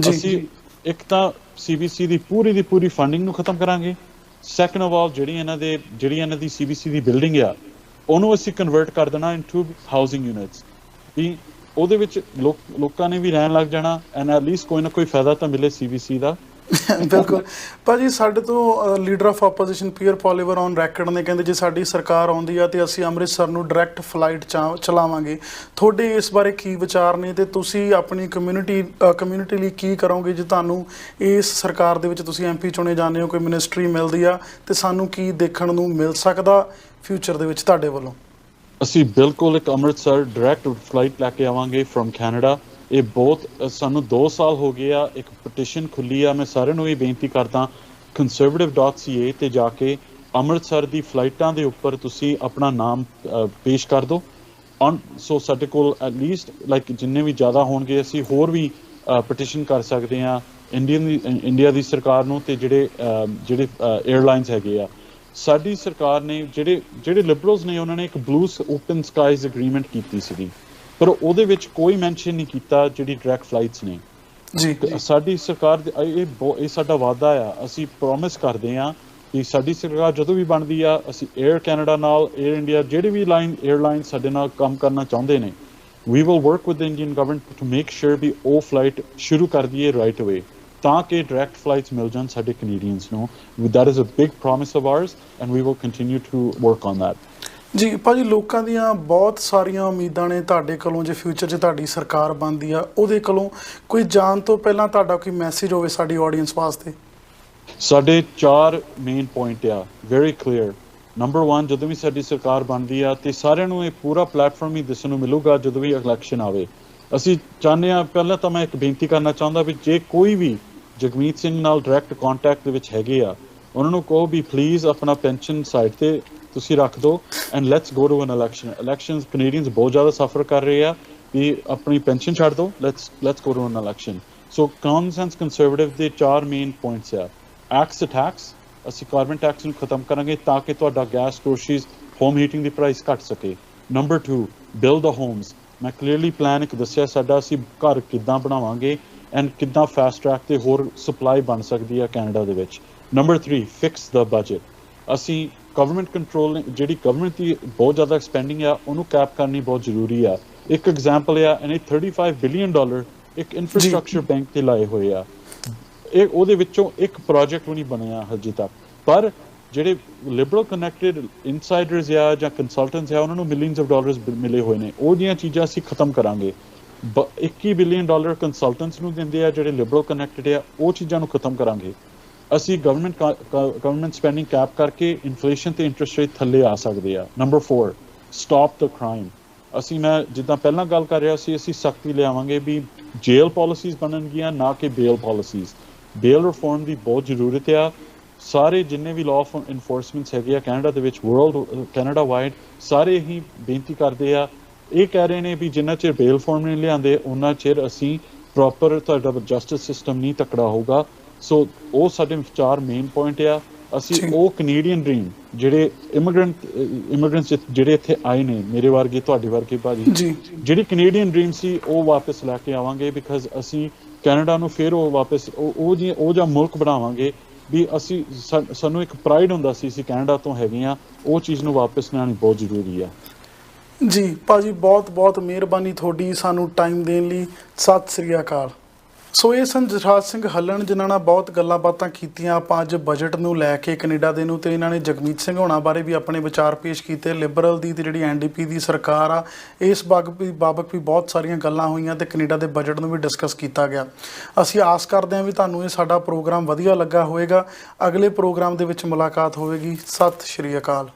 ਜੀ ਅਸੀਂ ਇੱਕ ਤਾਂ ਸੀਬੀਸੀ ਦੀ ਪੂਰੀ ਦੀ ਪੂਰੀ ਫੰਡਿੰਗ ਨੂੰ ਖਤਮ ਕਰਾਂਗੇ। ਸੈਕੰਡ ਆਫ ਆਲ ਜਿਹੜੀ ਇਹਨਾਂ ਦੇ ਜਿਹੜੀ ਇਹਨਾਂ ਦੀ ਸੀਬੀਸੀ ਦੀ ਬਿਲਡਿੰਗ ਆ ਉਹਨੂੰ ਅਸੀਂ ਕਨਵਰਟ ਕਰ ਦੇਣਾ ਇਨਟੂ ਹਾਊਸਿੰਗ ਯੂਨਿਟਸ ਵੀ ਉਹਦੇ ਵਿੱਚ ਲੋਕਾਂ ਨੇ ਵੀ ਰਹਿਣ ਲੱਗ ਜਾਣਾ ਐਂਡ ਐਟ ਲੀਸਟ ਕੋਈ ਨਾ ਕੋਈ ਫਾਇਦਾ ਤਾਂ ਮਿਲੇ ਸੀਬੀਸੀ ਦਾ। ਬਿਲਕੁਲ। ਭਾਜੀ, ਸਾਡੇ ਤੋਂ leader of opposition Pierre Poilievre on record ਨੇ ਕਹਿੰਦੇ, ਜੇ ਸਾਡੀ ਸਰਕਾਰ ਆਉਂਦੀ ਆ ਤੇ ਅਸੀਂ ਅੰਮ੍ਰਿਤਸਰ ਨੂੰ ਡਾਇਰੈਕਟ ਫਲਾਈਟ ਚਲਾਵਾਂਗੇ। ਤੁਹਾਡੇ ਇਸ ਬਾਰੇ ਕੀ ਵਿਚਾਰ ਨੇ ਤੇ ਤੁਸੀਂ ਆਪਣੀ ਕਮਿਊਨਿਟੀ ਕਮਿਊਨਿਟੀ ਲਈ ਕੀ ਕਰੋਗੇ ਜੇ ਤੁਹਾਨੂੰ ਇਸ ਸਰਕਾਰ ਦੇ ਵਿੱਚ ਤੁਸੀਂ ਐਮਪੀ ਚੁਣੇ ਜਾਂਦੇ ਹੋ, ਕੋਈ ਮਿਨਿਸਟਰੀ ਮਿਲਦੀ ਆ ਤੇ ਸਾਨੂੰ ਕੀ ਦੇਖਣ ਨੂੰ ਮਿਲ ਸਕਦਾ ਫਿਊਚਰ ਦੇ ਵਿੱਚ ਤੁਹਾਡੇ ਵੱਲੋਂ? ਅਸੀਂ ਬਿਲਕੁਲ ਇੱਕ ਅੰਮ੍ਰਿਤਸਰ ਡਾਇਰੈਕਟ ਫਲਾਈਟ ਲੈ ਕੇ ਆਵਾਂਗੇ ਫਰਮ ਕੈਨੇਡਾ ਇਹ ਬਹੁਤ ਸਾਨੂੰ 2 ਸਾਲ ਹੋ ਗਏ ਆ, ਇੱਕ ਪਟੀਸ਼ਨ ਖੁੱਲੀ ਆ। ਮੈਂ ਸਾਰਿਆਂ ਨੂੰ ਇਹ ਬੇਨਤੀ ਕਰਦਾ conservative.ca ਤੇ ਜਾ ਕੇ ਅੰਮ੍ਰਿਤਸਰ ਦੀ ਫਲਾਈਟਾਂ ਦੇ ਉੱਪਰ ਤੁਸੀਂ ਆਪਣਾ ਨਾਮ ਪੇਸ਼ ਕਰ ਦਿਓ। ਔਨ ਸੋ ਸਾਡੇ ਕੋਲ ਐਟ ਲੀਸਟ ਲਾਈਕ ਜਿੰਨੇ ਵੀ ਜ਼ਿਆਦਾ ਹੋਣਗੇ, ਅਸੀਂ ਹੋਰ ਵੀ ਪਟੀਸ਼ਨ ਕਰ ਸਕਦੇ ਆ। ਇੰਡੀਅਨ ਇੰਡੀਆ ਦੀ ਸਰਕਾਰ ਨੂੰ ਤੇ ਜਿਹੜੇ ਜਿਹੜੇ 에ਅਰਲਾਈਨਸ ਹੈਗੇ ਆ। ਸਾਡੀ ਸਰਕਾਰ ਨੇ ਜਿਹੜੇ ਜਿਹੜੇ ਲਿਬਰਲਸ ਨੇ ਉਹਨਾਂ ਨੇ ਇੱਕ ਬਲੂ ਓਪਨ ਸਕਾਈਜ਼ ਐਗਰੀਮੈਂਟ ਕੀਤੀ ਸੀਗੀ। ਪਰ ਉਹਦੇ ਵਿੱਚ ਕੋਈ ਮੈਂਸ਼ਨ ਨਹੀਂ ਕੀਤਾ ਜਿਹੜੀ ਡਾਇਰੈਕਟ ਫਲਾਈਟਸ ਨੇ। ਜੀ ਸਾਡੀ ਸਰਕਾਰ ਇਹ ਇਹ ਸਾਡਾ ਵਾਅਦਾ ਆ। ਅਸੀਂ ਪ੍ਰੋਮਿਸ ਕਰਦੇ ਆ ਕਿ ਸਾਡੀ ਸਰਕਾਰ ਜਦੋਂ ਵੀ ਬਣਦੀ ਆ ਅਸੀਂ 에ਅਰ ਕੈਨੇਡਾ ਨਾਲ 에ਅਰ ਇੰਡੀਆ ਜਿਹੜੀ ਵੀ ਲਾਈਨ 에ਅਰਲਾਈਨ ਸਾਡੇ ਨਾਲ ਕੰਮ ਕਰਨਾ ਚਾਹੁੰਦੇ ਨੇ we will work with the Indian government to make ਵੀ ਉਹ ਫਲਾਈਟ ਸ਼ੁਰੂ ਕਰ ਦਈਏ ਰਾਈਟ ਅਵੇ ਤਾਂ ਕਿ ਡਾਇਰੈਕਟ ਫਲਾਈਟਸ ਮਿਲ ਜਾਣ ਸਾਡੇ ਕੈਨੇਡੀਅਨਸ ਨੂੰ that is a big promise of ours and we will continue to work on that. ਜੀ ਭਾਜੀ ਲੋਕਾਂ ਦੀਆਂ ਬਹੁਤ ਸਾਰੀਆਂ ਉਮੀਦਾਂ ਨੇ ਤੁਹਾਡੇ ਕੋਲੋਂ ਜੇ ਫਿਊਚਰ 'ਚ ਤੁਹਾਡੀ ਸਰਕਾਰ ਬਣਦੀ ਆ ਉਹਦੇ ਕੋਲੋਂ ਕੋਈ ਜਾਣ ਤੋਂ ਪਹਿਲਾਂ ਤੁਹਾਡਾ ਕੋਈ ਮੈਸੇਜ ਹੋਵੇ ਸਾਡੀ ਆਡੀਅנס ਵਾਸਤੇ? ਸਾਡੇ ਚਾਰ ਮੇਨ ਪੁਆਇੰਟ ਆ ਵੈਰੀ ਕਲੀਅਰ ਨੰਬਰ 1 ਜਦੋਂ ਵੀ ਸਾਡੀ ਸਰਕਾਰ ਬਣਦੀ ਆ ਤੇ ਸਾਰਿਆਂ ਨੂੰ ਇਹ ਪੂਰਾ ਪਲੇਟਫਾਰਮ ਹੀ ਦਿਸਣ ਨੂੰ ਮਿਲੂਗਾ ਜਦੋਂ ਵੀ ਇਲੈਕਸ਼ਨ ਆਵੇ। ਅਸੀਂ ਚਾਹੁੰਦੇ ਆ ਪਹਿਲਾਂ ਤਾਂ ਮੈਂ ਇੱਕ ਬੇਨਤੀ ਕਰਨਾ ਚਾਹੁੰਦਾ ਵੀ ਜੇ ਕੋਈ ਵੀ ਜਗਮੀਤ ਸਿੰਘ ਨਾਲ ਡਾਇਰੈਕਟ ਕੰਟੈਕਟ ਦੇ ਵਿੱਚ ਹੈਗੇ ਆ। ਉਹਨਾਂ ਨੂੰ ਕਹੋ ਵੀ ਪਲੀਜ਼ ਆਪਣਾ ਪੈਨਸ਼ਨ ਸਾਈਟ ਤੇ ਤੁਸੀਂ ਰੱਖ ਦਿਓ and let's go to an election elections Canadians ਬਹੁਤ ਜ਼ਿਆਦਾ ਸਫਰ ਕਰ ਰਹੇ ਆ ਵੀ ਆਪਣੀ ਪੈਨਸ਼ਨ ਛੱਡ ਦਿਓ let's let's go to an election so common sense Conservative ਦੇ ਚਾਰ ਮੇਨ ਪੁਆਇੰਟਸ ਆ। ਐਕਸ ਟੈਕਸ ਅਸੀਂ ਕਾਰਬਨ ਟੈਕਸ ਨੂੰ ਖਤਮ ਕਰਾਂਗੇ ਤਾਂ ਕਿ ਤੁਹਾਡਾ ਗੈਸ ਗਰੋਸਰੀਜ਼ ਹੋਮ ਹੀਟਿੰਗ ਦੀ ਪ੍ਰਾਈਸ ਘਟ ਸਕੇ। ਨੰਬਰ 2 ਬਿਲਡ ਅ ਹੋਮਸ ਮੈਂ ਕਲੀਅਰਲੀ ਪਲਾਨ ਇੱਕ ਦੱਸਿਆ ਸਾਡਾ, ਅਸੀਂ ਘਰ ਕਿੱਦਾਂ ਬਣਾਵਾਂਗੇ ਐਂਡ ਕਿੱਦਾਂ ਫਾਸਟ ਟਰੈਕ ਤੇ ਹੋਰ ਸਪਲਾਈ ਬਣ ਸਕਦੀ ਹੈ ਕੈਨੇਡਾ ਦੇ ਵਿੱਚ? ਨੰਬਰ 3 ਫਿਕਸ ਦਾ ਬਜਟ ਅਸੀਂ ਗਵਰਨਮੈਂਟ ਕੰਟਰੋਲ ਜਿਹੜੀ ਗਵਰਨਮੈਂਟ ਦੀ ਬਹੁਤ ਜ਼ਿਆਦਾ ਸਪੈਂਡਿੰਗ ਆ ਉਹਨੂੰ ਕੈਪ ਕਰਨੀ ਬਹੁਤ ਜ਼ਰੂਰੀ ਆ। ਇੱਕ ਐਗਜ਼ਾਮਪਲ ਆ ਇਹਨੇ 35 ਬਿਲੀਅਨ ਡਾਲਰ ਇੱਕ ਇਨਫਰਾਸਟ੍ਰਕਚਰ ਬੈਂਕ ਤੇ ਲਾਏ ਹੋਏ ਆ। ਇਹ ਉਹਦੇ ਵਿੱਚੋਂ ਇੱਕ ਪ੍ਰੋਜੈਕਟ ਵੀ ਨਹੀਂ ਬਣਿਆ ਹਜੇ ਤੱਕ। ਪਰ ਜਿਹੜੇ ਲਿਬਰਲ ਕਨੈਕਟਡ ਇਨਸਾਈਡਰਸ ਆ ਜਾਂ ਕੰਸਲਟੈਂਟਸ ਆ ਉਹਨਾਂ ਨੂੰ ਮਿਲੀਅਨਸ ਆਫ ਡਾਲਰਸ ਮਿਲੇ ਹੋਏ ਨੇ। ਉਹ ਜੀਆਂ ਚੀਜ਼ਾਂ ਅਸੀਂ ਖਤਮ ਕਰਾਂਗੇ। 21 ਬਿਲੀਅਨ ਡਾਲਰ ਕੰਸਲਟੈਂਟਸ ਨੂੰ ਦਿੰਦੇ ਆ ਜਿਹੜੇ ਲਿਬਰਲ ਕਨੈਕਟਡ ਆ, ਉਹ ਚੀਜ਼ਾਂ ਨੂੰ ਖਤਮ ਕਰਾਂਗੇ। ਅਸੀਂ ਗਵਰਨਮੈਂਟ ਗਵਰਨਮੈਂਟ ਸਪੈਂਡਿੰਗ ਕੈਪ ਕਰਕੇ ਇਨਫਲੇਸ਼ਨ ਤੇ ਇੰਟਰਸਟ ਰੇਟ ਥੱਲੇ ਆ ਸਕਦੇ ਆ। ਨੰਬਰ 4 ਸਟਾਪ ਦ ਕ੍ਰਾਈਮ ਅਸੀਂ ਮੈਂ ਜਿੱਦਾਂ ਪਹਿਲਾਂ ਗੱਲ ਕਰ ਰਿਹਾ ਸੀ, ਅਸੀਂ ਸਖਤੀ ਲਿਆਵਾਂਗੇ ਵੀ ਜੇਲ ਪਾਲਿਸੀਜ਼ ਬਣਨਗੀਆਂ, ਨਾ ਕਿ ਬੇਲ ਪਾਲਿਸੀਜ਼ ਬੇਲ ਰਿਫਾਰਮ ਦੀ ਬਹੁਤ ਜ਼ਰੂਰਤ ਆ। ਸਾਰੇ ਜਿੰਨੇ ਵੀ ਲਾਅ ਇਨਫੋਰਸਮੈਂਟਸ ਹੈਗੇ ਆ, ਕੈਨੇਡਾ ਦੇ ਵਿੱਚ ਵਰਲਡ ਕੈਨੇਡਾ ਵਾਈਡ ਸਾਰੇ ਹੀ ਬੇਨਤੀ ਕਰਦੇ ਆ ਇਹ ਕਹਿ ਰਹੇ ਨੇ ਵੀ ਜਿੰਨਾ ਚਿਰ ਬੇਲ ਫਾਰਮ ਨਹੀਂ ਲਿਆਂਦੇ ਉਹਨਾਂ ਚਿਰ ਅਸੀਂ ਪ੍ਰੋਪਰ ਤੁਹਾਡਾ ਜਸਟਿਸ ਸਿਸਟਮ ਨਹੀਂ ਤਕੜਾ ਹੋਊਗਾ। ਸੋ ਉਹ ਸਾਡੇ ਚਾਰ ਮੇਨ ਪੁਆਇੰਟ ਆ। ਅਸੀਂ। ਉਹ ਕੈਨੇਡੀਅਨ ਡ੍ਰੀਮ ਜਿਹੜੇ ਇਮੀਗ੍ਰੈਂਟ ਇਮੀਗ੍ਰੈਂਟਸ ਜਿਹੜੇ ਇੱਥੇ ਆਏ ਨੇ ਮੇਰੇ ਵਰਗੇ ਤੁਹਾਡੇ ਵਰਗੇ ਭਾਜੀ। ਜੀ। ਜਿਹੜੀ ਕੈਨੇਡੀਅਨ ਡ੍ਰੀਮ ਸੀ ਉਹ ਵਾਪਸ ਲੈ ਕੇ ਆਵਾਂਗੇ ਬਿਕਾਜ਼ ਅਸੀਂ ਕੈਨੇਡਾ ਨੂੰ ਫਿਰ ਉਹ ਵਾਪਸ ਉਹ ਉਹ ਜੀ ਉਹ ਜਿਹਾ ਮੁਲਕ ਬਣਾਵਾਂਗੇ ਵੀ ਅਸੀਂ ਸਾਨੂੰ ਇੱਕ ਪ੍ਰਾਈਡ ਹੁੰਦਾ ਸੀ ਅਸੀਂ ਕੈਨੇਡਾ ਤੋਂ ਹੈਗੇ ਆ ਉਹ ਚੀਜ਼ ਨੂੰ ਵਾਪਸ ਲਿਆਉਣੀ ਬਹੁਤ ਜ਼ਰੂਰੀ ਆ। ਜੀ, ਭਾਜੀ ਬਹੁਤ ਬਹੁਤ ਮਿਹਰਬਾਨੀ ਤੁਹਾਡੀ ਸਾਨੂੰ ਟਾਈਮ ਦੇਣ ਲਈ। ਸਤਿ ਸ੍ਰੀ ਅਕਾਲ। ਸੋ ਇਹ ਸਨ ਜਸਰਾਜ ਸਿੰਘ ਹੱਲਣ, ਜਿਨ੍ਹਾਂ ਨਾਲ ਬਹੁਤ ਗੱਲਾਂ ਬਾਤਾਂ ਕੀਤੀਆਂ। ਆਪਾਂ ਅੱਜ ਬਜਟ ਨੂੰ ਲੈ ਕੇ ਕੈਨੇਡਾ ਦੇ ਨੂੰ ਤੇ ਇਹਨਾਂ ਨੇ ਜਗਮੀਤ ਸਿੰਘ ਹੋਣਾ ਬਾਰੇ ਵੀ ਆਪਣੇ ਵਿਚਾਰ ਪੇਸ਼ ਕੀਤੇ। ਲਿਬਰਲ ਦੀ ਤੇ ਜਿਹੜੀ ਐਨਡੀਪੀ ਦੀ ਸਰਕਾਰ ਆ, ਇਸ ਬਾਬਤ ਵੀ ਬਾਬਤ ਵੀ ਬਹੁਤ ਸਾਰੀਆਂ ਗੱਲਾਂ ਹੋਈਆਂ ਤੇ ਕੈਨੇਡਾ ਦੇ ਬਜਟ ਨੂੰ ਵੀ ਡਿਸਕਸ ਕੀਤਾ ਗਿਆ। ਅਸੀਂ ਆਸ ਕਰਦੇ ਹਾਂ ਵੀ ਤੁਹਾਨੂੰ ਇਹ ਸਾਡਾ ਪ੍ਰੋਗਰਾਮ ਵਧੀਆ ਲੱਗਾ ਹੋਵੇਗਾ। ਅਗਲੇ ਪ੍ਰੋਗਰਾਮ ਦੇ ਵਿੱਚ ਮੁਲਾਕਾਤ ਹੋਵੇਗੀ। ਸਤਿ ਸ਼੍ਰੀ ਅਕਾਲ।